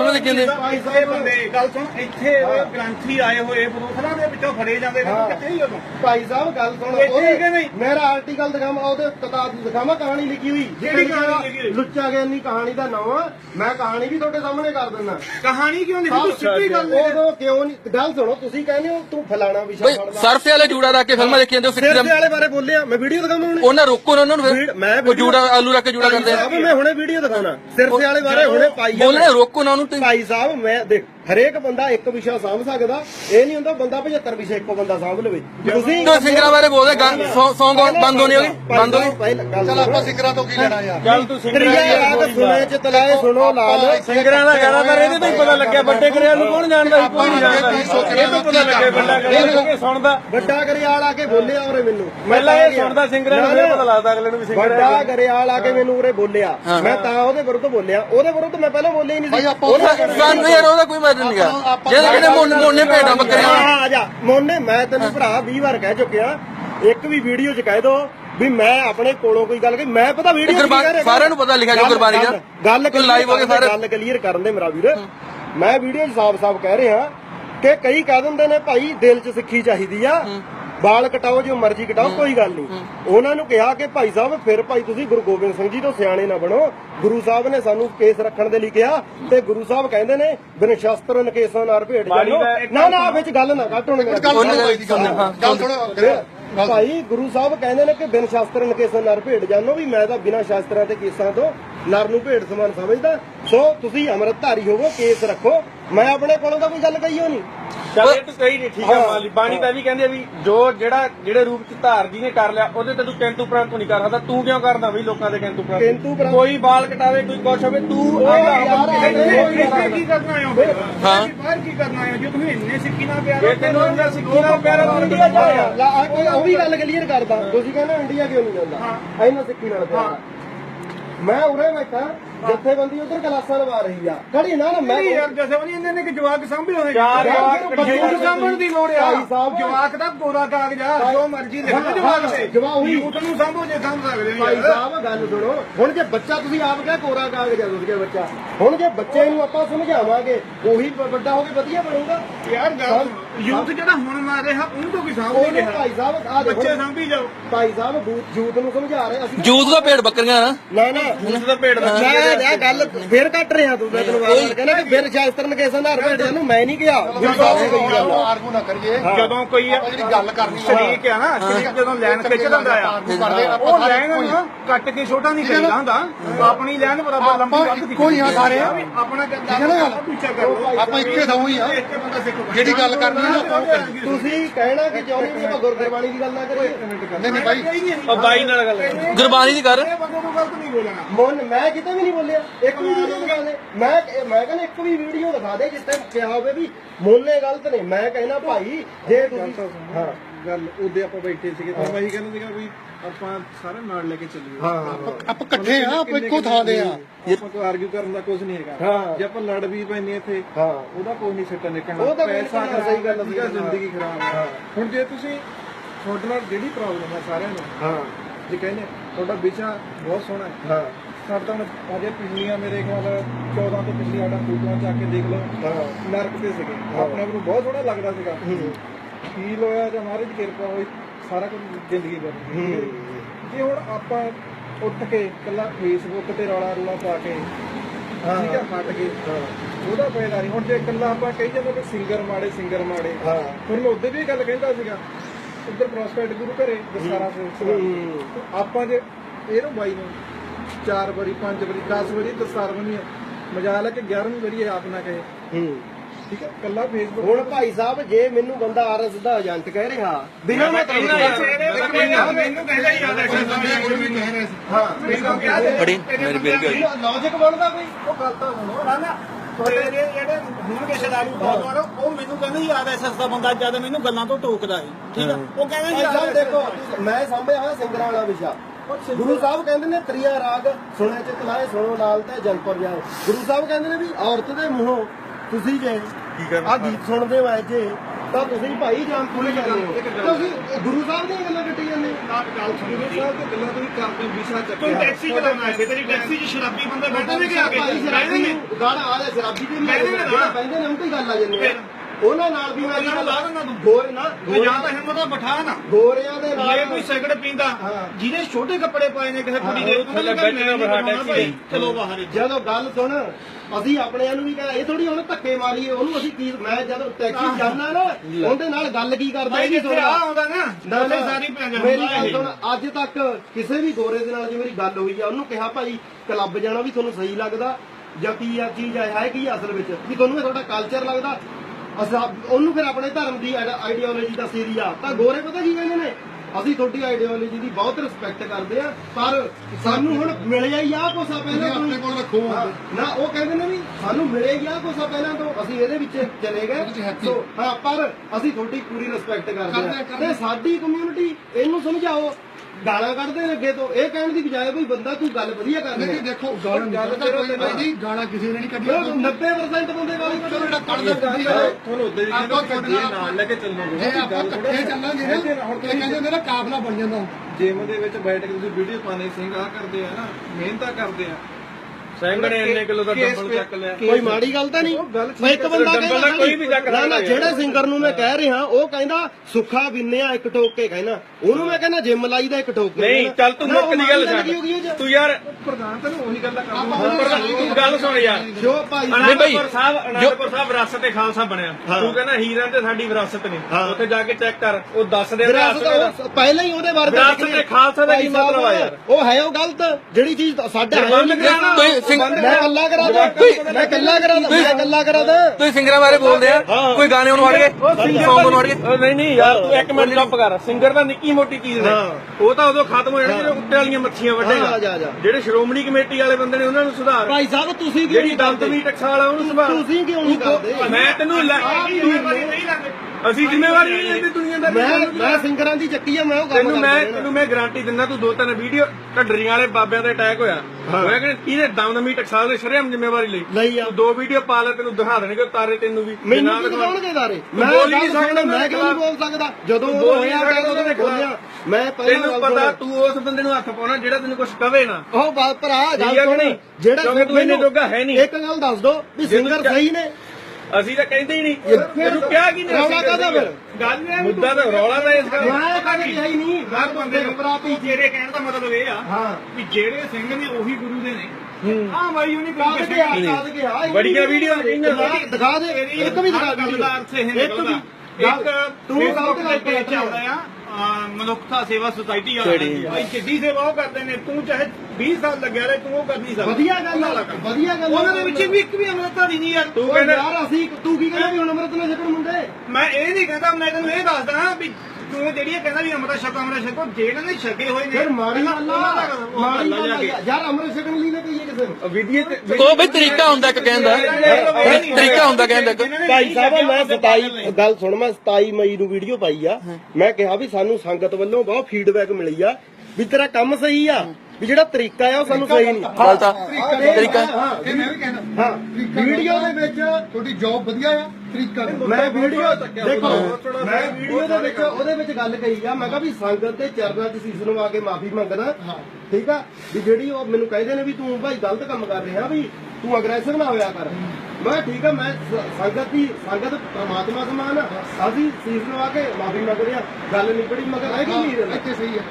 [SPEAKER 1] ਸਾਹਿਬ
[SPEAKER 4] ਬੰਦੇ ਗੱਲ ਸੁਣ ਇੱਥੇ ਗ੍ਰੰਥੀ ਆਏ ਹੋਏ ਬਰੂਥਲਾਂ ਦੇ ਵਿੱਚੋਂ ਫੜੇ ਜਾਂਦੇ ਨੇ। ਕਿੱਥੇ ਹੀ ਉਦੋਂ?
[SPEAKER 1] ਭਾਈ ਸਾਹਿਬ ਗੱਲ ਸੁਣ।
[SPEAKER 4] ਇਹ ਠੀਕ ਹੈ ਨਹੀਂ?
[SPEAKER 1] ਮੇਰਾ ਆਰਟੀਕਲ ਦਿਖਾਵਾਂ ਉਹਦੇ ਕਿਤਾਬ ਦਿਖਾਵਾਂ ਕਹਾਣੀ ਲਿਖੀ ਹੋਈ।
[SPEAKER 4] ਕਿਹੜੀ ਕਹਾਣੀ ਲਿਖੀ?
[SPEAKER 1] ਲੁੱਚਾ ਗਿਆਨੀ ਕਹਾਣੀ ਦਾ ਨਾਮ ਆ ਮੈਂ ਕਹਾਣੀ ਵੀ ਤੁਹਾਡੇ ਸਾਹਮਣੇ ਕਰ ਦਿੰਦਾ।
[SPEAKER 4] ਕਹਾਣੀ ਕਿਉਂ ਨਹੀਂ ਤੂੰ ਸਿੱਧੀ ਗੱਲ ਹੈ।
[SPEAKER 1] ਉਦੋਂ ਕਿਉਂ ਨਹੀਂ? ਗੱਲ ਸੁਣੋ ਤੁਸੀਂ ਕਹਿੰਦੇ ਹੋ ਤੂੰ ਫਲਾਣਾ ਵਿਸ਼ਾ
[SPEAKER 3] ਬਈ
[SPEAKER 1] ਫੜਦਾ
[SPEAKER 3] ਸਰਫੇ ਵਾਲੇ ਜੂੜਾ ਰੱਖ ਕੇ ਫਿਲਮਾਂ ਦੇਖੀ ਜਾਂਦੇ ਉਹ
[SPEAKER 1] ਸਿਰ
[SPEAKER 3] ਫਿਕਰ
[SPEAKER 1] ਦੇ ਵਾਲੇ ਬਾਰੇ ਬੋਲਿਆ। ਮੈਂ ਵੀਡੀਓ ਦਿਖਾਵਾਂ
[SPEAKER 3] ਉਹਨਾਂ ਰੋਕੋ ਨਾ ਉਹਨਾਂ ਨੂੰ ਫਿਰ।
[SPEAKER 1] ਮੈਂ
[SPEAKER 3] ਉਹ ਜੂੜਾ ਆਲੂ ਰੱਖ ਕੇ ਜੂੜਾ ਕਰਦੇ
[SPEAKER 1] ਸਾਹਿਬ ਮੈਂ ਹੁਣੇ ਵੀਡੀਓ ਦਿਖਾਉਣਾ। ਸਿਰ ਦੇ ਵਾਲੇ ਬਾਰੇ ਹੁਣੇ ਪਾਈ ਆ।
[SPEAKER 3] ਬੋਲਣੇ ਰੋਕੋ ਨਾ ਉਹਨੂੰ ਤੁਸੀਂ।
[SPEAKER 1] ਭਾਈ ਸਾਹਿਬ ਮੈਂ ਦੇਖ ਹਰੇਕ ਬੰਦਾ ਇੱਕ ਵਿਸ਼ਾ ਸਾਂਭ ਸਕਦਾ ਇਹ ਨਹੀਂ ਹੁੰਦਾ ਬੰਦਾ 75 ਵਿਸ਼ੇ ਇੱਕੋ ਬੰਦਾ ਸਾਂਭ ਲਵੇ। ਤੁਸੀਂ
[SPEAKER 3] ਤੋ ਸਿੰਗਰਾਂ ਬਾਰੇ ਬੋਲਦੇ ਸੌਂਗ ਬੰਦ ਹੋਣੀ ਹੋਗੀ ਬੰਦ ਹੋ ਗਈ
[SPEAKER 1] ਚਲ ਆਪਾਂ ਸਿੰਗਰਾਂ ਤੋਂ ਕੀ ਲੈਣਾ ਯਾਰ?
[SPEAKER 2] ਚੱਲ ਤੂੰ
[SPEAKER 1] ਤਰੀਆ ਰਾਤ ਸੁਣੇ ਚ ਤਲਾਏ ਸੁਣੋ ਲਾਲ।
[SPEAKER 2] ਸਿੰਗਰਾਂ ਦਾ ਗਾਣਾ ਤਾਂ ਇਹਦੇ ਤੋਂ ਹੀ ਪਤਾ ਲੱਗਿਆ ਵੱਡੇ ਕਰਿਆ ਨੂੰ ਕੌਣ ਜਾਣਦਾ ਕੋਈ ਨਹੀਂ ਜਾਣਦਾ। ਇਹ ਤੋਂ ਪਤਾ ਲੱਗਿਆ ਵੱਡਾ ਕਰਿਆ ਸੁਣਦਾ?
[SPEAKER 1] ਵੱਡਾ ਗਰੇਵਾਲ ਆ ਕੇ ਬੋਲਿਆ ਉਰੇ ਮੈਨੂੰ।
[SPEAKER 2] ਪਹਿਲਾਂ
[SPEAKER 1] ਤਾਂ
[SPEAKER 2] ਇਹ। ਸੁਣਦਾ ਸਿੰਗਰਾਂ ਨੂੰ
[SPEAKER 1] ਨਾ, ਨਾ।
[SPEAKER 2] ਪਤਾ ਲੱਗਦਾ ਅਗਲੇ ਨੂੰ ਵੀ ਸਿੰਗਰ
[SPEAKER 1] ਵੱਡਾ ਗਰੇਵਾਲ ਆ ਕੇ ਮੈਨੂੰ ਉਰੇ ਬੋਲਿਆ। ਮੈਂ ਤਾਂ ਉਹਦੇ ਵਿਰੁੱਧ ਬੋਲਿਆ। ਉਹਦੇ ਵਿਰੁੱਧ ਮੈਂ ਪਹਿਲਾਂ ਬੋਲਿਆ ਹੀ ਨਹੀਂ ਸੀ।
[SPEAKER 3] ਉਹਦਾ ਕੋਈ ਦਾ ਨਹੀਂਗਾ ਜੇ ਕਹਿੰਦੇ ਮੋਨੇ ਮੋਨੇ ਭੇਡਾਂ ਬੱਕਰੀਆਂ।
[SPEAKER 1] ਹਾਂ ਆ ਜਾ। ਮੋਨੇ ਮੈਂ ਤੈਨੂੰ ਭਰਾ 20 ਵਾਰ ਕਹਿ ਚੁੱਕਿਆ ਇੱਕ ਵੀ ਵੀਡੀਓ 'ਚ ਕਹਿ ਦੋ ਵੀ ਮੈਂ ਆਪਣੇ ਕੋਲੋਂ ਕੋਈ ਗੱਲ ਕਹੀ। ਮੈਂ ਪਤਾ ਵੀਡੀਓ 'ਚ ਕਹਿ ਰਿਹਾ
[SPEAKER 3] ਸਾਰਿਆਂ ਨੂੰ ਪਤਾ ਲਿਖਿਆ ਜੋ ਗੁਰਬਾਣੀ ਦਾ।
[SPEAKER 1] ਗੱਲ
[SPEAKER 3] live ਹੋ ਗਏ ਸਾਰੇ।
[SPEAKER 1] ਗੱਲ ਕਲੀਅਰ ਕਰਨ ਦੇ ਮੇਰਾ ਵੀਰ। ਮੈਂ ਵੀਡੀਓ 'ਚ ਸਾਫ਼-ਸਾਫ਼ ਕਹਿ ਰਿਹਾ ਕਿ ਕਈ ਕਹਿ ਦਿੰਦੇ ਨੇ ਭਾਈ ਦਿਲ 'ਚ ਸਿੱਖੀ ਚਾਹੀਦੀ ਆ। ਵਾਲ ਕਟਾਓ ਜੋ ਮਰਜ਼ੀ ਕਟਾਓ ਕੋਈ ਗੱਲ ਨਹੀਂ। ਉਹਨਾਂ ਨੂੰ ਕਿਹਾ ਕਿ ਭਾਈ ਸਾਹਿਬ ਫਿਰ ਭਾਈ ਤੁਸੀਂ ਗੁਰੂ ਗੋਬਿੰਦ ਸਿੰਘ ਜੀ ਤੋਂ ਸਿਆਣੇ ਨਾ ਬਣੋ। ਗੁਰੂ ਸਾਹਿਬ ਨੇ ਸਾਨੂੰ ਕੇਸ ਰੱਖਣ ਦੇ ਲਈ ਕਿਹਾ ਤੇ ਗੁਰੂ ਸਾਹਿਬ ਕਹਿੰਦੇ ਨੇ ਬਿਨ ਸ਼ਸਤਰ ਨਕੇਸਾਂ ਨਾਲ ਭੇਟ ਜਾਨੋ ਨਾ ਨਾ ਵਿੱਚ ਗੱਲ ਨਾ ਕੱਟ ਹੁਣ। ਮੇਰਾ
[SPEAKER 5] ਗੱਲ ਸੁਣੋ
[SPEAKER 1] ਭਾਈ ਗੁਰੂ ਸਾਹਿਬ ਕਹਿੰਦੇ ਨੇ ਕਿ ਬਿਨ ਸ਼ਾਸਤਰ ਨਕੇਸਾਂ ਨਰ ਭੇਟ ਜਾਨੋ ਵੀ ਮੈਂ ਤਾਂ ਬਿਨਾਂ ਸ਼ਾਸਤਰਾਂ ਤੇ ਕੇਸਾਂ ਤੋਂ ਨਰ ਨੂੰ ਭੇਟ ਸਮਾਨ ਸਮਝਦਾ? ਸੋ ਤੁਸੀਂ ਅੰਮ੍ਰਿਤਧਾਰੀ ਹੋਵੋ ਕੇਸ ਰੱਖੋ। ਮੈਂ ਆਪਣੇ ਕੋਲੋਂ ਤਾਂ ਕੋਈ ਗੱਲ ਕਹੀ ਹੋ ਨਹੀਂ।
[SPEAKER 2] ਚੱਲ ਇਹ ਤੂੰ ਕਹੀ ਨਹੀਂ ਠੀਕ ਹੈ। ਮਾਲੀ ਬਾਣੀ ਤਾਂ ਵੀ ਕਹਿੰਦੇ ਆ ਵੀ ਜੋ ਜਿਹੜਾ ਜਿਹੜੇ ਰੂਪ ਚ ਧਾਰ ਜੀ ਨੇ ਕਰ ਲਿਆ ਉਹਦੇ ਤੇ ਤੂੰ ਕਿੰਤੂ ਪ੍ਰੰਤੂ ਨਹੀਂ ਕਰ ਸਕਦਾ। ਤੂੰ ਕਿਉਂ ਕਰਦਾ ਬਈ ਲੋਕਾਂ ਦੇ ਕਿੰਤੂ
[SPEAKER 1] ਕਿੰਤੂ ਪ੍ਰੰਤੂ।
[SPEAKER 2] ਕੋਈ ਬਾਲ ਕਟਾਵੇ ਕੋਈ ਕੁਛ ਹੋਵੇ ਤੂੰ ਆਪਦਾ ਹੁਕਮ
[SPEAKER 4] ਕੀ ਕਰਨਾ ਫਿਰ?
[SPEAKER 3] ਹਾਂ।
[SPEAKER 4] ਬਾਹਰ ਕੀ ਕਰਨਾ ਆਇਓ ਜੇ ਤੁਸੀਂ ਇੰਨੇ ਸਿੱਖੀ ਨਾਲ ਪਿਆਰ
[SPEAKER 2] ਜੇ ਤੈਨੂੰ ਇੰਨਾ ਸਿੱਖੀ ਨਾਲ ਪਿਆਰ ਆ, ਤੂੰ ਇੰਡੀਆ ਜਾ ਆ।
[SPEAKER 1] ਲਾ ਆ ਕੋਈ ਉਹ ਵੀ ਗੱਲ ਕਲੀਅਰ ਕਰਦਾ। ਤੁਸੀਂ ਕਹਿੰਦੇ ਇੰਡੀਆ ਕਿਉਂ ਨਹੀਂ ਜਾਂਦਾ? ਇਹਨਾਂ ਸਿੱਖੀ ਨਾਲ ਪਿਆਰ। ਆ। ਮੈਂ ਉਰੇ ਬੈਠਾ ਜਥੇਬੰਦੀ ਉਧਰ ਕਲਾਸਾਂ ਲਵਾ ਰਹੀ ਆ ਖੜੀ ਨਾ ਨਾ ਮੈਂ
[SPEAKER 4] ਨਹੀਂ ਯਾਰ ਜੈਸੇ ਬਣੀ ਇਹਨੇ ਨੇ ਕਿ ਜਵਾਕ ਸਾਂਭੇ ਹੋਏ
[SPEAKER 2] ਚਾਰ
[SPEAKER 1] ਜਵਾਕ
[SPEAKER 4] ਜਵਾਕ ਸਾਂਭਣ ਦੀ ਲੋੜ ਆ
[SPEAKER 1] ਭਾਈ ਸਾਹਿਬ।
[SPEAKER 4] ਜਵਾਕ ਦਾ ਕੋਰਾ ਕਾਗਜ਼ ਆ ਜੋ ਮਰਜ਼ੀ ਲਿਖ ਜਵਾਕ ਤੇ
[SPEAKER 1] ਜਵਾਕ ਉਹੀ।
[SPEAKER 4] ਯੂਥ ਨੂੰ ਸਾਂਭੋ ਜੇ ਸਾਂਭ ਸਕਦੇ
[SPEAKER 1] ਭਾਈ
[SPEAKER 4] ਯਾਰ।
[SPEAKER 1] ਸਾਹਿਬ ਗੱਲ ਸੁਣੋ ਹੁਣ ਜੇ ਬੱਚਾ ਤੁਸੀਂ ਆਪ ਕਿਹਾ ਕੋਰਾ ਕਾਗਜ਼ ਆ ਤੁਸੀਂ ਬੱਚਾ ਹੁਣ ਜੇ ਬੱਚੇ ਨੂੰ ਆਪਾਂ ਸਮਝਾਵਾਂਗੇ ਉਹੀ ਵੱਡਾ ਹੋ ਕੇ ਵਧੀਆ ਬਣੂਗਾ
[SPEAKER 4] ਯਾਰ ਗੱਲ ਯੂਥ ਜਿਹੜਾ ਹੁਣ ਮਾਰ ਰਿਹਾ ਉਹਨੂੰ ਤਾਂ ਕੋਈ ਸਾਂਭ ਨਹੀਂ
[SPEAKER 1] ਉਹਨੂੰ
[SPEAKER 4] ਰਿਹਾ।
[SPEAKER 1] ਭਾਈ ਸਾਹਿਬ ਆ ਦੇਖੋ।
[SPEAKER 4] ਬੱਚੇ ਸਾਂਭੀ ਜਾਓ।
[SPEAKER 1] ਭਾਈ ਸਾਹਿਬ ਬੂ- ਜੂਤ ਨੂੰ ਸਮਝਾ ਰਹੇ ਅਸੀਂ
[SPEAKER 3] ਜੂਤ ਦਾ ਭੇਡ ਬੱਕਰੀਆਂ ਨਾ।
[SPEAKER 1] ਨਾ ਨਾ।
[SPEAKER 2] ਉਸ ਦਾ ਦਾ
[SPEAKER 1] ਮੈਂ ਇਹ ਗੱਲ ਫੇਰ ਕੱਟ ਰਿਹਾ ਤੂੰ ਮੈਂ ਤੈਨੂੰ ਵਾਰ ਕਹਿੰਦਾ ਕਿ ਬਿਨ ਸ਼ਾਸਤਰਨ ਕੇਸਾਂ ਦਾ ਭੇਡ ਨੂੰ ਮੈਂ ਨਹੀਂ ਕਿਹਾ।
[SPEAKER 5] ਆਰਗੂ ਨਾ ਕਰੀਏ
[SPEAKER 4] ਜਦੋਂ ਕੋਈ
[SPEAKER 5] ਜਿਹੜੀ ਗੱਲ ਕਰਨੀ
[SPEAKER 4] ਸ਼ਰੀਕ ਆ ਨਾ ਸ਼ਰੀਕ ਜਦੋਂ ਲੈਣ ਖਿੱਚ ਲੈਂਦਾ ਆ
[SPEAKER 5] ਕਰਦੇ ਆਪਾਂ
[SPEAKER 4] ਉਹ ਲੈਣ ਨਾ ਕੱਟ ਕੇ ਛੋਟਾ ਨਹੀਂ ਕਰੀਦਾ ਹੁੰਦਾ। ਆਪਣੀ ਲੈਣ ਬਰਾਬਰ ਲੰਬੀ
[SPEAKER 5] ਆਪਾਂ
[SPEAKER 4] ਵੱਧ
[SPEAKER 5] ਇੱਕੋ ਹੀ ਆ ਸਾਰੇ।
[SPEAKER 4] ਆਪਣਾ
[SPEAKER 5] ਗੱਲ? ਆਪਾਂ ਇੱਕੇ ਥਾਂ ਹੀ ਆ।
[SPEAKER 4] ਦੇਖ ਕੇ ਬੰਦਾ ਸਿੱਖ
[SPEAKER 5] ਜਿਹੜੀ ਗੱਲ ਕਰਨੀ।
[SPEAKER 1] ਤੁਸੀਂ ਕਹਿਣਾ ਕਿ ਚਾਹੁੰਦੇ ਵੀ ਆਪਾਂ ਗੁਰਗੁਰਬਾਣੀ ਦੀ ਗੱਲ ਨਾ ਕਰੀਏ?
[SPEAKER 5] ਨਹੀਂ ਨਹੀਂ ਬਾਈ
[SPEAKER 2] ਉਹ ਬਾਈ ਨਾਲ ਗੱਲ ਕਰ।
[SPEAKER 3] ਗੁਰਬਾਣੀ ਦੀ ਕਰ।
[SPEAKER 4] ਇਹ ਬੰਦੇ ਨੂੰ ਗਲਤ ਨਹੀਂ ਬੋਲਣਾ।
[SPEAKER 1] ਮਨ ਮੈਂ ਕਿਤੇ ਵੀ ਨਹੀਂ ਬੋਲਿਆ। ਇੱਕ ਵੀ ਵੀਡੀਓ ਦਿਖਾ ਦੇ। ਮੈਂ ਮੈਂ ਕਹਿੰਦਾ ਇੱਕ ਵੀ ਵੀਡੀਓ ਦਿਖਾ ਦੇ ਜਿੱਥੇ ਕਿਹਾ ਹੋਵੇ ਵੀ ਮੋਨੇ ਗਲਤ ਨੇ। ਮੈਂ ਕਹਿੰਦਾ ਭਾਈ ਜੇ ਤੁਸੀਂ ਹਾਂ।
[SPEAKER 6] ਗੱਲ ਉਹਦੇ ਆਪਾਂ ਬੈਠੇ ਸੀਗੇ। ਤਾਂ ਮੈਂ ਇਹੀ ਕਹਿੰਦਾ ਸੀਗਾ ਵੀ ਆਪਾਂ ਸਾਰੇ ਨਾਲ ਲੈ ਕੇ ਚੱਲੀਏ।
[SPEAKER 1] ਹਾਂ
[SPEAKER 5] ਆਪਾਂ ਇਕੱਠੇ ਆ ਆਪਾਂ ਇੱਕੋ ਥਾਂ ਦੇ ਆ
[SPEAKER 6] ਆਪਾਂ ਕੋਈ ਆਰਗੂ ਕਰਨ ਦਾ ਕੁਝ ਨਹੀਂ ਹੈਗਾ।
[SPEAKER 1] ਹਾਂ।
[SPEAKER 6] ਜੇ ਆਪਾਂ ਲੜ ਵੀ ਪੈਨੇ ਇੱਥੇ
[SPEAKER 1] ਹਾਂ।
[SPEAKER 6] ਉਹਦਾ ਕੋਈ ਨਹੀਂ ਸਿੱਟਾ ਨਿਕਲਣਾ। ਪੈਸਾ ਖਰਾਬ,
[SPEAKER 1] ਸਹੀ ਗੱਲ ਆ।
[SPEAKER 6] ਜ਼ਿੰਦਗੀ ਖਰਾਬ
[SPEAKER 1] ਹਾਂ।
[SPEAKER 6] ਹੁਣ ਜੇ ਤੁਸੀਂ ਤੁਹਾਡੇ ਨਾਲ ਜਿਹੜੀ ਪ੍ਰੋਬਲਮ ਹੈ ਸਾਰਿਆਂ ਨੂੰ
[SPEAKER 1] ਹਾਂ।
[SPEAKER 6] ਜੇ ਕਹਿੰਦੇ ਤੁਹਾਡਾ ਵਿਸ਼ਾ ਬਹੁਤ ਸੋਹਣਾ ਹੈ।
[SPEAKER 1] ਹਾਂ।
[SPEAKER 6] ਸਾਡਾ ਅਜੇ ਪਿਛਲੀਆਂ ਮੇਰੇ ਖਿਆਲ 14 ਤੋਂ ਪਿਛਲੀ ਸਾਡਾ ਫੋਟੋਆਂ ਚੱਕ ਕੇ ਦੇਖ ਲਓ। ਨਰਕ ਤੇ ਸੀਗੇ। ਆਪਣੇ ਆਪ ਨੂੰ ਬਹੁਤ ਸੋਹਣਾ ਲੱਗਦਾ ਸੀਗਾ। ਫੀਲ ਹੋਇਆ ਜਾਂ ਮਹਾਰਾਜ ਦੀ ਕਿਰਪਾ ਹੋਈ। ਸਾਰਾ ਕੁਝ ਜ਼ਿੰਦਗੀ ਗਈ
[SPEAKER 1] ਹੂੰ।
[SPEAKER 6] ਜੇ ਹੁਣ ਆਪਾਂ ਉੱਠ ਕੇ ਕੱਲਾ ਫੇਸਬੁੱਕ ਤੇ ਰੌਲਾ ਰੌਲਾ ਪਾ ਕੇ
[SPEAKER 1] ਹਾਂ।
[SPEAKER 6] ਠੀਕ ਆ ਹਟ ਗਏ
[SPEAKER 1] ਹਾਂ।
[SPEAKER 6] ਉਹਦਾ ਫਾਇਦਾ ਨਹੀਂ। ਹੁਣ ਜੇ ਕੱਲਾ ਆਪਾਂ ਕਹੀ ਜਾਂਦੇ ਕਿ ਸਿੰਗਰ ਮਾੜੇ ਸਿੰਗਰ ਮਾੜੇ
[SPEAKER 1] ਹਾਂ।
[SPEAKER 6] ਹੁਣ ਮੈਂ ਉਹਦੇ ਵੀ ਗੱਲ ਕਹਿੰਦਾ ਸੀਗਾ ਉੱਧਰ ਪ੍ਰੋਸਪੈਕਟ ਗੁਰੂ ਘਰੇ ਦਸਾਰਾ ਸਿੰਘ
[SPEAKER 1] ਹੂੰ।
[SPEAKER 6] ਆਪਾਂ ਜੇ ਇਹਨੂੰ ਬਾਈ ਨੂੰ ਚਾਰ ਵਾਰੀ ਪੰਜ ਵਾਰੀ 10 ਵਾਰੀ ਦਸਾਰ ਬਣੀ ਮਜਾਲ ਹੈ ਕਿ 11ਵੀਂ ਵਾਰੀ ਆਪ ਨਾ ਕਹੇ।
[SPEAKER 1] ਹੂੰ।
[SPEAKER 6] ਠੀਕ ਹੈ ਕੱਲਾ ਫੇਸਬੁੱਕ
[SPEAKER 1] ਹੁਣ ਭਾਈ ਸਾਹਿਬ ਜੇ ਮੈਨੂੰ ਬੰਦਾ ਆਰਐਸ ਦਾ ਏਜੰਟ ਕਹਿ ਰਿਹਾ ਬਿਨਾਂ ਮੈਂ
[SPEAKER 2] ਕਹਿਣਾ ਯਾਰ।
[SPEAKER 4] ਮੈਨੂੰ ਕਹਿੰਦਾ ਯਾਦ ਹੈ।
[SPEAKER 1] ਹਾਂ
[SPEAKER 3] ਬੜੀ ਮੇਰੀ ਬੇਬੀ ਹੋਈ।
[SPEAKER 1] ਲੌਜੀਕ ਬਣਦਾ ਕੋਈ
[SPEAKER 4] ਉਹ ਗੱਲ ਤਾਂ ਸੁਣੋ ਨਾ ਤੁਹਾਡੇ ਜਿਹੜੇ ਹੋਣਗੇ ਸ਼ਰਾਬੀ ਬਹੁਤ ਵਾਰ ਉਹ ਮੈਨੂੰ ਕਹਿੰਦੇ ਯਾਦ ਐਸਐਸ ਦਾ ਬੰਦਾ ਜਦ ਮੈਨੂੰ ਗੱਲਾਂ ਤੋਂ ਟੋਕਦਾ ਹੈ ਠੀਕ ਆ? ਉਹ ਕਹਿੰਦੇ
[SPEAKER 1] ਭਾਈ ਸਾਹਿਬ ਦੇਖੋ ਮੈਂ ਸਾਂਭਿਆ ਹੋਇਆ ਸਿੰਗਰਾਂ ਵਾਲਾ ਵਿਸ਼ਾ। ਗੁਰੂ ਸਾਹਿਬ ਕਹਿੰਦੇ ਨੇ ਤ੍ਰਿਆ ਰਾਗ ਸੁਣੇ ਚਿਤ ਲਾਏ ਸੁਣੋ ਲਾਲ ਤੇ ਜਨਪਰ ਜਾਏ ਗੁਰੂ ਸਾਹਿਬ ਕਹਿੰਦੇ ਨੇ ਵੀ ਔਰਤ ਦੇ ਮੂੰਹੋਂ ਤੁਸੀਂ ਜੇ ਆ ਗੀਤ ਸੁਣਦੇ ਹੋ ਜੇ ਤਾਂ ਤੁਸੀਂ ਭਾਈ ਜਨਪੁਰ ਜਾਂਦੇ ਹੋ। ਤੁਸੀਂ ਗੁਰੂ ਸਾਹਿਬ ਦੀਆਂ ਗੱਲਾਂ ਕੱਟੀ ਜਾਂਦੇ ਹੋ।
[SPEAKER 6] ਗੱਲ ਸੁਣੋ। ਸਾਹਿਬ ਤੇ ਗੱਲਾਂ ਤੁਸੀਂ ਕਰਦੇ ਵਿਸ਼ਾ
[SPEAKER 4] ਤੂੰ
[SPEAKER 6] ਚੱਕਿਆ
[SPEAKER 4] ਟੈਕਸੀ ਚਲਾਉਣਾ ਹੈ ਤੇਰੀ ਟੈਕਸੀ 'ਚ ਸ਼ਰਾਬੀ ਬੰਦੇ ਬੈਠੇ ਨੇ ਕਿ ਆ ਕੇ ਬੈਠੇ ਨੇ।
[SPEAKER 1] ਨੂੰ ਗਾਲ ਆ ਜਾ ਸ਼ਰਾਬੀ ਦੇ
[SPEAKER 4] ਬਹਿੰਦੇ ਨੇ ਨਾ।
[SPEAKER 1] ਬੈਂਦੇ ਨੇ ਉਹ ਤੇ ਗੱਲ ਆ ਜਾਂਦੀ ਹੈ ਉਹਨਾਂ ਨਾਲ ਵੀ ਮੈਂ
[SPEAKER 4] ਉਹਨਾਂ ਨੂੰ ਲਾ ਦਿੰਦਾ ਤੂੰ।
[SPEAKER 1] ਗੋਰੇ ਨਾ
[SPEAKER 4] ਤੇ ਜਾਂ ਤਾਂ ਹਿੰਮਤ ਬਿਠਾ ਨਾ
[SPEAKER 1] ਗੋਰਿਆਂ ਦੇ ਨਾਲ
[SPEAKER 4] ਜੇ ਕੋਈ ਸਿਗਰਟ ਪੀਂਦਾ। ਜਿਹਨੇ ਛੋਟੇ ਕੱਪੜੇ ਪਾਏ ਨੇ ਕਿਸੇ ਕੁੜੀ ਦੇ ਮੈਂ
[SPEAKER 2] ਨੇ ਟੈਕਸੀ
[SPEAKER 4] ਭਾਈ ਚਲੋ ਬਾਹਰ।
[SPEAKER 1] ਜਦੋਂ ਗੱਲ ਸੁਣ ਅਸੀਂ ਆਪਣਿਆਂ ਨੂੰ ਵੀ ਕਹਾਂ ਇਹ ਥੋੜੀ ਹੁਣ ਧੱਕੇ ਮਾਰੀਏ ਉਹਨੂੰ ਅਸੀਂ ਕੀ ਮੈਂ ਜਦੋਂ ਟੈਕਸੀ ਜਾਂਦਾ ਨਾ ਉਹਦੇ ਨਾਲ ਗੱਲ ਕੀ ਕਰਦਾ ਇਹ
[SPEAKER 4] ਆ
[SPEAKER 1] ਸੁਣਦਾ।
[SPEAKER 4] ਆਉਂਦਾ ਨਾ ਨਾਲੇ ਸਾਰੀ ਪੈਂਜ
[SPEAKER 1] ਮੇਰੀ ਗੱਲ ਸੁਣ ਅੱਜ ਤੱਕ ਕਿਸੇ ਵੀ ਗੋਰੇ ਦੇ ਨਾਲ ਜੇ ਮੇਰੀ ਗੱਲ ਹੋਈ ਆ ਉਹਨੂੰ ਕਿਹਾ ਭਾਈ ਕਲੱਬ ਜਾਣਾ ਵੀ ਤੁਹਾਨੂੰ ਸਹੀ ਲੱਗਦਾ ਜਾਂ ਕੀ ਆ ਚੀਜ਼ ਆ ਹੈ ਕੀ ਅਸਲ ਵਿੱਚ? ਵੀ ਤੁਹਾਨੂੰ ਇਹ ਤੁਹਾਡਾ ਕਲਚਰ ਲੱਗਦਾ ਅਸਾਂ ਉਹਨੂੰ ਫਿਰ ਆਪਣੇ ਧਰਮ ਦੀ ਆਈਡੀਓਲੋਜੀ ਦਾ ਸੀਰੀਆ ਤਾਂ ਗੋਰੇ ਪਤਾ ਕੀ ਕਹਿੰਦੇ ਨੇ? ਅਸੀਂ ਤੁਹਾਡੀ ਆਈਡੀਓਲੋਜੀ ਦੀ ਬਹੁਤ ਰਿਸਪੈਕਟ ਕਰਦੇ ਆ ਪਰ ਸਾਨੂੰ ਹੁਣ ਮਿਲਿਆ ਹੀ ਆ ਕੋਸਾ ਪਹਿਲਾਂ ਤੋਂ ਹੀ।
[SPEAKER 5] ਆਪਣੇ ਕੋਲ ਰੱਖੋ
[SPEAKER 1] ਹਾਂ, ਨਾ ਉਹ ਕਹਿੰਦੇ ਨੇ ਵੀ ਸਾਨੂੰ ਮਿਲੇ ਗਿਆ ਕੋਸਾ ਪਹਿਲਾਂ ਤੋਂ ਅਸੀਂ ਇਹਦੇ ਵਿੱਚ ਚਲੇ ਗਏ। ਸੋ ਹਾਂ ਪਰ ਅਸੀਂ ਤੁਹਾਡੀ ਪੂਰੀ ਰਿਸਪੈਕਟ ਕਰਦੇ ਆ।
[SPEAKER 5] ਆ,
[SPEAKER 1] ਤੇ ਸਾਡੀ ਕਮਿਊਨਿਟੀ ਇਹਨੂੰ ਸਮਝਾਓ। ਗਾਲਾਂ ਕੱਢਦੇ ਨੇ ਅੱਗੇ ਤੋਂ। ਇਹ ਕਹਿਣ ਦੀ ਬਜਾਏ ਵੀ ਬੰਦਾ ਤੂੰ ਗੱਲ ਵਧੀਆ ਕਰ
[SPEAKER 5] ਨਹੀਂ
[SPEAKER 1] ਰਿਹਾ
[SPEAKER 5] ਦੇਖੋ ਗਾਲਾਂ ਗੱਲ ਤਾਂ ਕੋਈ ਬਾਈ ਜੀ ਗਾਲਾਂ ਕਿਸੇ ਨੇ ਨਹੀਂ ਕੱਢੀਆਂ।
[SPEAKER 1] 90% ਬੰਦੇ ਗਾਲਾਂ ਕੱਢਦੇ
[SPEAKER 5] ਜਿਹੜਾ ਕੱਢਦਾ ਤੁਸੀਂ
[SPEAKER 6] ਤੁਹਾਨੂੰ ਉਦੋਂ ਦੀ
[SPEAKER 5] ਆਪਾਂ
[SPEAKER 6] ਕਹਿੰਦੇ ਨਾਲ ਲੈ ਕੇ ਚੱਲੋਗੇ
[SPEAKER 5] ਜੇ। ਆਪਾਂ ਇਕੱਠੇ ਚੱਲਾਂਗੇ ਨਾ। ਤੇ ਕਹਿੰਦੇ ਹੁੰਦੇ ਨਾ ਕਾਫਲਾ ਬਣ ਜਾਂਦਾ।
[SPEAKER 6] ਜਿਮ ਦੇ ਵਿੱਚ ਬੈਠ ਕੇ ਤੁਸੀਂ ਵੀਡੀਓ ਪਾਣੇ ਸਿੰਘ ਆ ਕਰਦੇ ਆ ਨਾ ਮਿਹਨਤਾਂ ਕਰਦੇ ਆ।
[SPEAKER 2] ਸਿੰਘ ਨੇ ਇੰਨੇ ਕਿਲੋ ਦਾ ਡੰਬਲ ਚੱਕ ਲਿਆ।
[SPEAKER 1] ਕੋਈ ਮਾੜੀ ਗੱਲ ਤਾਂ ਨਹੀਂ। ਮੈਂ ਇੱਕ ਬੰਦਾ ਕਹਿੰਦਾ
[SPEAKER 2] ਕੋਈ ਵੀ ਚੱਕ
[SPEAKER 1] ਨਾ ਜਿਹੜੇ ਸਿੰਗਰ ਨੂੰ ਮੈਂ ਕਹਿ ਰਿਹਾ ਉਹ ਕਹਿੰਦਾ ਸੁੱਖਾ ਬਿੰਨਿਆ ਇੱਕ ਟੋਕ ਕੇ ਕਹਿੰਦਾ। ਉਹਨੂੰ ਮੈਂ ਕਹਿੰਦਾ ਜਿਮ ਲਾਈ ਦਾ ਇੱਕ ਟੋਕ ਕੇ
[SPEAKER 2] ਨਹੀਂ। ਚੱਲ ਤੂੰ ਮੁੱਕ ਦੀ ਗੱਲ ਛੱਡ। ਤੂੰ ਯਾਰ
[SPEAKER 6] ਪ੍ਰਧਾਨ ਤੈਨੂੰ ਉਹੀ ਗੱਲ ਦਾ ਕੰਮ
[SPEAKER 2] ਤੂੰ ਗੱਲ ਸੁਣ ਯਾਰ।
[SPEAKER 1] ਜੋ ਭਾਈ
[SPEAKER 3] ਨਹੀਂ
[SPEAKER 2] ਅਨੰਦਪੁਰ ਸਾਹਿਬ ਅਨੰਦਪੁਰ ਸਾਹਿਬ ਵਿਰਾਸਤ ਤੇ ਖਾਲਸਾ ਬਣਿਆ। ਤੂੰ ਕਹਿੰਦਾ ਹੀਰਾਂ ਤੇ ਸਾਡੀ ਵਿਰਾਸਤ ਨੇ
[SPEAKER 1] ਹਾਂ।
[SPEAKER 2] ਉੱਥੇ ਜਾ ਕੇ ਚੈੱਕ ਕਰ। ਉਹ ਦੱਸ ਦੇ
[SPEAKER 1] ਵਿਰਾਸਤ ਪਹਿਲਾਂ ਹੀ ਉਹਦੇ ਬਾਰੇ
[SPEAKER 2] ਵਿਰਾਸਤ ਤੇ ਖਾਲਸਾ ਦਾ ਕੀ
[SPEAKER 1] ਭਾਈ
[SPEAKER 2] ਮਤਲਬ ਆ ਯਾਰ?
[SPEAKER 1] ਉਹ ਹੈ ਉਹ ਗਲਤ। ਜਿਹੜੀ ਚੀਜ਼ ਸਾਡੇ ਹੈ
[SPEAKER 2] ਬੰਦ
[SPEAKER 1] ਨਹੀਂ
[SPEAKER 2] ਕਰਾਣਾ
[SPEAKER 3] ਕੋਈ ਸਿੰਘ-
[SPEAKER 1] ਮੈਂ ਕੱਲਾ ਕਰਾ ਦਾਂ। ਮੈਂ ਕੱਲਾ ਕਰਾ ਦਾਂ। ਮੈਂ ਕੱਲਾ ਕਰਾ ਦਾਂ।
[SPEAKER 3] ਤੁਸੀਂ ਸਿੰਗਰਾਂ ਬਾਰੇ ਬੋਲਦੇ ਆ। ਕੋਈ ਗਾਣੇ ਉਹਨੂੰ ਅੜ ਗਏ ਸੌਂਗ ਉਹਨੂੰ
[SPEAKER 2] ਉਹ ਨਹੀਂ ਨਹੀਂ ਯਾਰ ਤੂੰ ਇੱਕ ਮਿੰਟ ਚੁੱਪ ਕਰ। ਸਿੰਗਰ ਤਾਂ ਨਿੱਕੀ ਮੋਟੀ ਚੀਜ਼ ਨੇ।
[SPEAKER 1] ਹਾਂ।
[SPEAKER 2] ਉਹ ਤਾਂ ਉਦੋਂ ਖਤਮ ਹੋ ਜਾਣੇ ਜਿਹੜੇ ਉੱਤੇ ਵਾਲੀਆਂ ਮੱਛੀਆਂ ਵੱਢੇਗਾ। ਜਿਹੜੇ ਸ਼੍ਰੋਮਣੀ ਕਮੇਟੀ ਵਾਲੇ ਬੰਦੇ ਨੇ ਉਹਨਾਂ ਨੂੰ ਸੁਧਾਰ।
[SPEAKER 1] ਭਾਈ ਸਾਹਿਬ ਤੁਸੀਂ ਕਿਉਂ
[SPEAKER 2] ਜਿਹੜੀ
[SPEAKER 1] ਨਹੀਂ
[SPEAKER 2] ਦੰਦ ਵੀ ਟਕਸਾਲ ਆ ਉਹਨੂੰ ਸੁਧਾਰ।
[SPEAKER 1] ਤੁਸੀਂ ਕਿਉਂ ਨਹੀਂ ਕਰਦੇ?
[SPEAKER 2] ਮੈਂ ਤੈਨੂੰ ਲੈ ਅਸੀਂ ਜ਼ਿੰਮੇਵਾਰੀ ਨਹੀਂ ਲੈਂਦੇ ਦੁਨੀਆਦਾਰੀ
[SPEAKER 1] ਮੈਂ
[SPEAKER 2] ਦੀ।
[SPEAKER 1] ਮੈਂ ਸਿੰਗਰਾਂ ਦੀ ਚੱਕੀ ਆ ਮੈਂ ਉਹ ਕੰਮ
[SPEAKER 2] ਤੈਨੂੰ ਮੈਂ ਤੈਨੂੰ ਮੈਂ ਗਾਰੰਟੀ ਦਿੰਦਾ ਤੂੰ ਦੋ ਤਿੰਨ ਵੀਡੀਓ ਢੱਡਰੀਆਂ ਵਾਲੇ ਬਾਬਿਆਂ ਦਾ ਅਟੈਕ ਹੋਇਆ। ਹੋਇਆ ਕਿ ਕਿਹਨੇ ਦਮਦਮੀ ਟਕਸਾਲ ਦੇ ਸ਼ਰੇਆਮ ਜ਼ਿੰਮੇਵਾਰੀ ਲਈ? ਤੂੰ ਦੋ ਵੀਡੀਓ ਪਾ ਲੈ ਤੈਨੂੰ ਦਿਖਾ ਦੇਣਗੇ ਤਾਰੇ ਤੈਨੂੰ ਵੀ।
[SPEAKER 1] ਮੈਨੂੰ
[SPEAKER 2] ਦਿਖਾ-
[SPEAKER 1] ਦਿਖਾਉਣਗੇ ਦਾਰੇ
[SPEAKER 2] ਤੂੰ
[SPEAKER 1] ਮੈਂ
[SPEAKER 2] ਬੋਲ ਨਹੀਂ ਸਕਦਾ
[SPEAKER 1] ਮੈਂ ਕਿਉਂ ਨਹੀਂ ਬੋਲ ਸਕਦਾ? ਜਦੋਂ ਉਹ ਹੋਇਆ ਮੈਂ ਉਹਦੇ
[SPEAKER 2] ਉਹਦੇ
[SPEAKER 1] ਬੋਲਿਆ? ਮੈਂ ਪਹਿਲਾਂ
[SPEAKER 2] ਤੈਨੂੰ ਪਤਾ ਤੂੰ ਉਸ ਬੰਦੇ ਨੂੰ ਹੱਥ ਪਾਉਣਾ ਜਿਹੜਾ ਤੈਨੂੰ ਕੁਝ ਕਵੇ ਨਾ।
[SPEAKER 1] ਉਹ ਬਾਤ ਭਰਾ ਗੱਲ ਸੁਣ? ਜਿਹੜਾ
[SPEAKER 2] ਤੂੰ ਜੋਗਾ ਹੈ ਨਹੀਂ।
[SPEAKER 1] ਇੱਕ ਗੱਲ ਦੱਸ ਦੋ ਵੀ ਸਿੰਗਰ ਸਹੀ ਨੇ।
[SPEAKER 2] ਅਸੀਂ ਤਾਂ ਕਹਿੰਦੇ ਹੀ ਨਹੀਂ। ਤੈਨੂੰ ਕਿਹਾ ਕੀ ਨਹੀਂ
[SPEAKER 1] ਰੌਲਾ ਕਾਹਦਾ ਫਿਰ?
[SPEAKER 2] ਗੱਲ ਇਹ ਮੁੱਦਾ ਤਾਂ ਰੌਲਾ ਤਾਂ ਇਸ ਗੱਲ
[SPEAKER 1] ਮੈਂ ਕਦੇ ਕਿਹਾ ਹੀ ਨਹੀਂ।
[SPEAKER 4] ਹਰ ਬੰਦੇ ਨੂੰ।
[SPEAKER 1] ਭਰਾਤੀ
[SPEAKER 4] ਜਿਹੜੇ ਕਹਿਣ ਦਾ ਮਤਲਬ ਇਹ ਆ ਵੀ ਜਿਹੜੇ ਸਿੰਘ ਨੇ ਉਹੀ ਗੁਰੂ ਦੇ ਨੇ। ਹਾਂ। ਬਾਈ ਉਹਨੇ
[SPEAKER 1] ਕਾਦ
[SPEAKER 4] ਕੋਈ
[SPEAKER 1] ਗਿਆ ਕਾਦ ਗਿਆ ਇੱਕ
[SPEAKER 2] ਬੜੀਆਂ ਵੀਡੀਓ
[SPEAKER 1] ਦਿਖਾ- ਦੇ। ਇੱਕ ਵੀ ਦਿਖਾ
[SPEAKER 4] ਗੱਲ ਦਾ ਅਰਥ ਇਹ
[SPEAKER 1] ਇੱਕ
[SPEAKER 4] ਨਿਕਲਦਾ।
[SPEAKER 1] ਵੀ।
[SPEAKER 4] ਇੱਕ
[SPEAKER 1] ਤੂੰ ਗਲਤ ਗੱਲ
[SPEAKER 4] ਤੇ। ਚੱਲਦਾ ਆ। ਮਨੁੱਖਤਾ ਸੇਵਾ ਸੁਸਾਇਟੀ ਵਾਲਾ ਭਾਈ ਜਿੱਡੀ ਸੇਵਾ ਉਹ ਕਰਦੇ ਨੇ ਤੂੰ ਚਾਹੇ 20 ਸਾਲ ਲੱਗਿਆ ਰਹੇ ਤੂੰ ਉਹ ਕਰ ਨਹੀਂ ਸਕਦਾ।
[SPEAKER 1] ਵਧੀਆ ਗੱਲ ਆ ਵਧੀਆ ਗੱਲ ਆ।
[SPEAKER 4] ਉਹਨਾਂ ਦੇ ਵਿੱਚ ਵੀ ਇੱਕ ਵੀ ਅਮਰਤਾਰੀ ਨਹੀਂ ਯਾਰ
[SPEAKER 2] ਤੂੰ ਕਹਿੰਦਾ
[SPEAKER 1] ਯਾਰ ਅਸੀਂ ਤੂੰ ਕੀ ਕਹਿੰਦਾ ਵੀ ਹੁਣ ਅਮਰਤ ਨੇ ਛੱਡਣ ਮੁੰਡੇ?
[SPEAKER 4] ਮੈਂ ਇਹ ਨਹੀਂ ਕਹਿੰਦਾ ਮੈਂ ਤੈਨੂੰ ਇਹ ਦੱਸਦਾ ਵੀ ਤੂੰ ਜਿਹੜੀ ਇਹ ਕਹਿੰਦਾ ਵੀ ਅਮਰਤ ਛਕੋ ਅਮਰਤ ਛਕੋ ਜਿਹੜੇ ਨੇ ਛਕੇ ਹੋਏ ਨੇ
[SPEAKER 1] ਫਿਰ ਆ।
[SPEAKER 4] ਕੇ।
[SPEAKER 1] ਯਾਰ ਅਮਰਤ ਛਕਣ ਲਈ ਨਾ ਕਹੀਏ ਕਿਸੇ ਨੂੰ।
[SPEAKER 2] ਵੀਡੀਓ ਤੇ
[SPEAKER 3] ਉਹ ਬਈ ਤਰੀਕਾ ਹੁੰਦਾ ਇੱਕ ਕਹਿੰਦਾ ਤਰੀਕਾ ਹੁੰਦਾ ਕਹਿੰਦਾ
[SPEAKER 1] ਭਾਈ ਸਾਹਿਬ ਮੈਂ 27 ਗੱਲ ਸੁਣ ਮੈਂ 27 ਮਈ ਨੂੰ ਵੀਡੀਓ ਪਾਈ ਆ। ਮੈਂ ਕਿਹਾ ਵੀ ਸਾਨੂੰ ਸੰਗਤ ਵੱਲੋਂ ਬਹੁਤ ਫੀਡਬੈਕ ਮਿਲੀ ਆ ਵੀ ਤੇਰਾ ਕੰਮ ਸਹੀ ਆ। ਵੀ ਜਿਹੜਾ ਤਰੀਕਾ ਆ ਉਹ ਸਾਨੂੰ ਸਹੀ ਨਹੀਂ।
[SPEAKER 3] ਗੱਲ ਤਾਂ ਤਰੀਕਾ
[SPEAKER 1] ਹਾਂ
[SPEAKER 5] ਇਹ ਮੈਂ ਵੀ ਕਹਿੰਦਾ।
[SPEAKER 1] ਹਾਂ। ਵੀਡੀਓ ਦੇ ਵਿੱਚ
[SPEAKER 5] ਤੁਹਾਡੀ ਜੌਬ ਵਧੀਆ ਆ ਤਰੀਕਾ।
[SPEAKER 1] ਮੈਂ ਵੀਡੀਓ ਦੇਖੋ ਮੈਂ ਵੀਡੀਓ ਦੇ ਵਿੱਚ ਉਹਦੇ ਵਿੱਚ ਗੱਲ ਕਹੀ ਆ ਮੈਂ ਕਿਹਾ ਵੀ ਸੰਗਤ ਦੇ ਚਰਨਾਂ 'ਚ ਸੀਸ ਨੂੰ ਆ ਕੇ ਮਾਫੀ ਮੰਗਦਾ। ਠੀਕ ਆ? ਵੀ ਜਿਹੜੀ ਉਹ ਮੈਨੂੰ ਕਹਿੰਦੇ ਨੇ ਵੀ ਤੂੰ ਭਾਈ ਗਲਤ ਕੰਮ ਕਰ ਰਿਹਾ ਵੀ ਤੂੰ ਅਗਰੈਸਿਵ ਨਾ ਹੋਇਆ ਕਰ। ਮੈਂ ਕਿਹਾ ਠੀਕ ਆ ਮੈਂ ਸੰਗਤ ਦੀ ਸੰਗਤ ਪ੍ਰਮਾਤਮਾ ਸਮਾਨ ਆ। ਅਸੀਂ ਸੀਸ ਨੂੰ ਆ ਕੇ ਮਾਫੀ ਮੰਗਦੇ ਆ। ਗੱਲ ਨਿਬੜੀ ਮਗਰ ਰਹਿ ਗਈ ਨਹੀਂ
[SPEAKER 5] ਇੱਥੇ ਸਹੀ ਆ।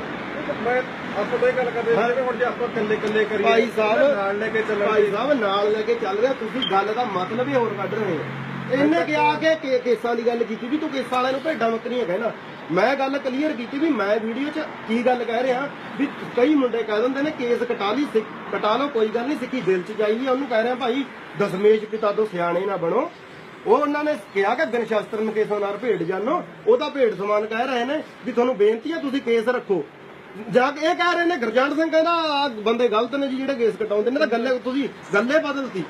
[SPEAKER 6] ਮੈਂ ਆਪਾਂ ਤਾਂ ਇਹ ਗੱਲ ਕਰਦੇ ਹਾਂ ਕਿ ਹੁਣ ਜੇ ਆਪਾਂ ਇਕੱਲੇ ਇਕੱਲੇ ਕਰੀਏ
[SPEAKER 1] ਭਾਈ ਸਾਹਿਬ
[SPEAKER 6] ਨਾਲ ਲੈ ਕੇ ਚੱਲਾਂਗੇ
[SPEAKER 1] ਭਾਈ ਸਾਹਿਬ ਨਾਲ ਲੈ ਕੇ ਚੱਲ ਰਿਹਾ। ਤੁਸੀਂ ਗੱਲ ਦਾ ਮਤਲਬ ਹੀ ਹੋਰ ਕੱਢ ਰਹੇ ਹੋ। ਇਹਨੇ ਕਿਹਾ ਕਿ ਕੇ- ਕੇਸਾਂ ਦੀ ਗੱਲ ਕੀਤੀ ਵੀ ਤੂੰ ਕੇਸਾਂ ਵਾਲਿਆਂ ਨੂੰ ਭੇਡਾਂ ਬੱਕਰੀਆਂ ਕਹਿਣਾ। ਮੈਂ ਗੱਲ ਕਲੀਅਰ ਕੀਤੀ ਵੀ ਮੈਂ ਵੀਡੀਓ 'ਚ ਕੀ ਗੱਲ ਕਹਿ ਰਿਹਾ ਵੀ ਕਈ ਮੁੰਡੇ ਕਹਿ ਦਿੰਦੇ ਨੇ ਕੇਸ ਕਟਾ ਲਈ ਸਿੱਖ- ਕਟਾ ਲਓ ਕੋਈ ਗੱਲ ਨਹੀਂ ਸਿੱਖੀ ਦਿਲ 'ਚ ਜਾਈ ਉਹਨੂੰ ਕਹਿ ਰਿਹਾ ਭਾਈ ਦਸਮੇਸ਼ ਪਿਤਾ ਤੋਂ ਸਿਆਣੇ ਨਾ ਬਣੋ। ਉਹ ਉਹਨਾਂ ਨੇ ਕਿਹਾ ਕਿ ਬਿਨ ਸ਼ਸਤਰ ਨੂੰ ਕੇਸਾਂ ਨਾਲ ਭੇਡ ਜਾਨੋ। ਉਹਦਾ ਭੇਡ ਸਮਾਨ ਕਹਿ ਰਹੇ ਨੇ ਵੀ ਤੁਹਾਨੂੰ ਬੇਨਤੀ ਹੈ ਤੁਸੀਂ ਕੇਸ ਰੱਖੋ। ਜਾ ਕੇ ਇਹ ਕਹਿ ਰਹੇ ਨੇ ਗੁਰਜੰਟ ਸਿੰਘ ਕਹਿੰਦਾ, ਆਹ ਬੰਦੇ ਗਲਤ ਨੇ ਜੀ, ਜਿਹੜੇ ਕੇਸ ਕਟਾਉਂਦੇ ਨੇ ਤਾਂ ਗੱਲੇ ਤੁਸੀਂ ਗੱਲੇ ਬਦਲਤੀ।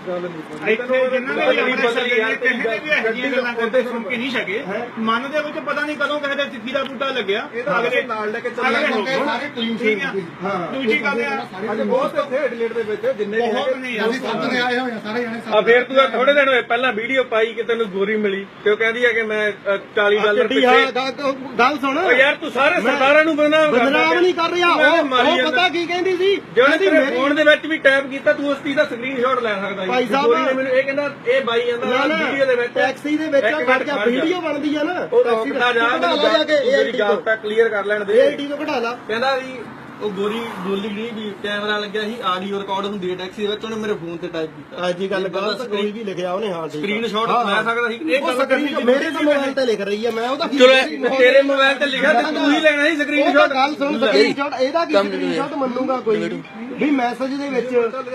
[SPEAKER 4] ਇੱਥੇ ਜਿਨ੍ਹਾਂ ਨੇ ਵੀ ਆਪਣੇ ਸਰੀਰ ਨੇ ਕਿਸੇ ਨੇ ਵੀ ਇਹੋ ਜਿਹੀਆਂ ਗੱਲਾਂ ਕਰਦੇ ਸੁਣ ਕੇ ਨਹੀਂ ਛਕੇ। ਮਨ ਦੇ ਵਿੱਚ ਪਤਾ ਨਹੀਂ ਕਦੋਂ ਕਿਸੇ ਦੇ ਚਿੱਠੀ ਦਾ ਬੂਟਾ ਲੱਗਿਆ।
[SPEAKER 6] ਇਹ ਤਾਂ
[SPEAKER 4] ਅਗਲੇ
[SPEAKER 6] ਨਾਲ ਲੈ ਕੇ
[SPEAKER 4] ਅਗਲੇ
[SPEAKER 6] ਚੱਲਾਂਗੇ
[SPEAKER 4] ਹੋ ਗਏ।
[SPEAKER 5] ਸਾਰੇ ਕਲੀਨ
[SPEAKER 4] ਠੀਕ ਆ।
[SPEAKER 1] ਹਾਂ।
[SPEAKER 4] ਦੂਜੀ ਗੱਲ ਆ।
[SPEAKER 6] ਅੱਜ ਬਹੁਤ ਇੱਥੇ ਐਡਲੇਟ ਦੇ ਵਿੱਚ ਜਿੰਨੇ ਵੀ
[SPEAKER 4] ਬਹੁਤ
[SPEAKER 6] ਹੈਗੇ।
[SPEAKER 4] ਨੇ ਯਾਰ
[SPEAKER 5] ਅਸੀਂ ਸੱਤ ਦੇ ਆਏ ਹੋਏ ਆ ਸਾਰੇ ਜਣੇ
[SPEAKER 2] ਆ ਫੇਰ ਤੂੰ ਥੋੜੇ ਦਿਨ ਹੋਏ ਪਹਿਲਾਂ ਵੀਡੀਓ ਪਾਈ ਕਿ ਤੈਨੂੰ ਗੋਰੀ ਮਿਲੀ ਤੇ ਉਹ ਕਹਿੰਦੀ ਆ ਕਿ ਮੈਂ ਅ, 40 ਡਾਲਰ
[SPEAKER 1] ਹਾਂ
[SPEAKER 2] ਪਿੱਛੇ
[SPEAKER 1] ਗੱਲ- ਗੱਲ ਸੁਣ।
[SPEAKER 2] ਓ ਯਾਰ ਤੂੰ ਸਾਰੇ ਸਰਦਾਰਾਂ ਨੂੰ ਬਦਨਾਮ ਕਰਦਾ
[SPEAKER 1] ਬਦਨਾਮ ਨਹੀਂ ਕਰ ਰਿਹਾ। ਉਹ। ਪਤਾ ਕੀ ਕਹਿੰਦੀ ਸੀ?
[SPEAKER 2] ਜਿਹੜੇ ਤੇਰੇ
[SPEAKER 1] ਮੇਰੀ-
[SPEAKER 2] ਫੋਨ ਦੇ ਵਿੱਚ ਵੀ ਟੈਪ ਕੀਤਾ ਤੂੰ ਉਸ ਚੀਜ਼ ਦਾ ਸਕਰੀਨਸ਼ਾਟ ਲੈ ਸਕਦਾ
[SPEAKER 1] ਭਾਈ ਸਾਹਿਬ,
[SPEAKER 2] ਨੇ ਮੈਨੂੰ ਇਹ ਕਹਿੰਦਾ ਇਹ ਬਾਈ ਕਹਿੰਦਾ ਵੀਡੀਓ ਦੇ ਵਿੱਚ
[SPEAKER 1] ਟੈਕਸੀ ਦੇ ਵਿੱਚ ਖੜ ਜਾ। ਵੀਡੀਓ ਬਣਦੀ ਆ ਨਾ
[SPEAKER 2] ਉਹ
[SPEAKER 1] ਟੈਕਸੀ
[SPEAKER 2] ਰੋਕਦਾ ਜਾ ਮੈਨੂੰ
[SPEAKER 1] ਜਾ ਕੇ
[SPEAKER 2] ਗੱਲ
[SPEAKER 1] ਤੋਂ
[SPEAKER 2] ਤਾਂ। ਕਲੀਅਰ ਕਰ ਲੈਣ ਦੇ।
[SPEAKER 1] ਏਆਈਟੀ ਤੋਂ ਕਢਾ ਲਾ।
[SPEAKER 2] ਕਹਿੰਦਾ ਵੀ ਉਹ ਗੋਰੀ ਬੋਲੀ ਨਹੀਂ ਵੀ ਕੈਮਰਾ ਲੱਗਿਆ ਸੀ ਆਡੀਓ ਰਿਕਾਰਡ ਹੁੰਦੀ ਹੈ ਟੈਕਸੀ ਦੇ ਵਿੱਚ ਉਹਨੇ ਮੇਰੇ ਫੋਨ ਤੇ ਟਾਈਪ ਕੀਤਾ।
[SPEAKER 1] ਅੱਜ ਹੀ ਗੱਲ ਗਲਤ ਕੋਈ ਵੀ ਲਿਖਿਆ ਉਹਨੇ ਹਾਂ।
[SPEAKER 2] ਸਕਰੀਨਸ਼ਾਟ
[SPEAKER 1] ਹਾਂ,
[SPEAKER 2] ਲੈ
[SPEAKER 1] ਹਾਂ।
[SPEAKER 2] ਸਕਦਾ ਸੀ ਇਹ ਗੱਲ ਕਰਨੀ
[SPEAKER 1] ਮੇਰੇ ਤੋਂ ਮੋਬਾਈਲ ਤੇ ਲਿਖ ਰਹੀ ਆ ਮੈਂ ਉਹਦਾ ਕੀ-
[SPEAKER 2] ਚਲੋ ਤੇਰੇ ਮੋਬਾਈਲ ਤੇ ਲਿਖਿਆ ਤੇ ਤੂੰ ਹੀ ਲੈਣਾ ਸੀ ਸਕਰੀਨਸ਼ਾਟ
[SPEAKER 1] ਗੱਲ ਸੁਣ ਸਕਰੀਨਸ਼ਾਟ ਇਹਦਾ ਕੀ ਸਕਰੀਨਸ਼ਾਟ ਮੰਨੂਗਾ ਕੋਈ? ਵੀ ਮੈਸੇਜ ਦੇ ਵਿੱਚ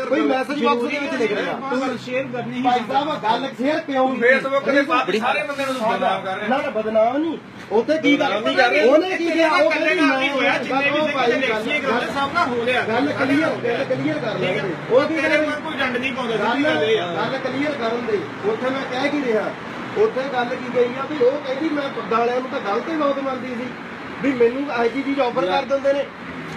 [SPEAKER 1] ਕੋਈ ਮੈਸੇਜ ਬਾਕਸ ਦੇ ਵਿੱਚ ਲਿਖ ਰਿਹਾ।
[SPEAKER 4] ਤੂੰ ਸ਼ੇਅਰ ਕਰਨੀ ਹੀ
[SPEAKER 1] ਭਾਈ ਸਾਹਿਬ ਗੱਲ ਸ਼ੇਅਰ ਕਿਉਂ ਕੀਤੀ?
[SPEAKER 2] ਫੇਸਬੁੱਕ ਦੇ ਬਾਕੀ ਸਾਰੇ ਬੰਦੇ ਨੂੰ ਬਦਨਾਮ ਕਰ ਰਹੇ।
[SPEAKER 1] ਨਾ ਨਾ ਬਦਨਾਮ ਨਹੀਂ। ਉੱਥੇ ਕੀ ਗੱਲ
[SPEAKER 2] ਨਹੀਂ ਕਰ ਰਹੇ।
[SPEAKER 1] ਉਹਨੇ ਕੀ ਕਿਹਾ? ਉਹ
[SPEAKER 4] ਕੱਲੇ ਨਾਲ ਨਹੀਂ ਹੋਇਆ ਜਿੰਨੇ ਵੀ ਸਿੰਘ ਦੇਖੀਏ ਗੱਲ ਸਭ ਨਾਲ ਹੋ ਲਿਆ
[SPEAKER 1] ਗੱਲ ਕਲੀਅਰ ਗੱਲ ਕਲੀਅਰ ਕਰ ਲੈ ਉਹ
[SPEAKER 4] ਤੇਰੇ ਮਨ ਕੋਈ ਡੰਡ ਨਹੀਂ ਪਾਉਂਦਾ ਸਿੱਧੀ ਗੱਲ ਇਹ ਆ।
[SPEAKER 1] ਗੱਲ ਕਲੀਅਰ ਕਰਨ ਦੇ। ਉੱਥੇ ਮੈਂ ਕਹਿ ਕੀ ਰਿਹਾ? ਉੱਥੇ ਗੱਲ ਕੀ ਗਈ ਆ ਵੀ ਉਹ ਕਹਿੰਦੀ ਮੈਂ ਗਾਲਿਆਂ ਨੂੰ ਤਾਂ ਗਲਤ ਹੀ ਬਹੁਤ ਮੰਨਦੀ ਸੀ। ਵੀ ਮੈਨੂੰ ਜਿਹੀ ਚੀਜ਼ ਆਫਰ ਕਰ ਦਿੰਦੇ ਨੇ।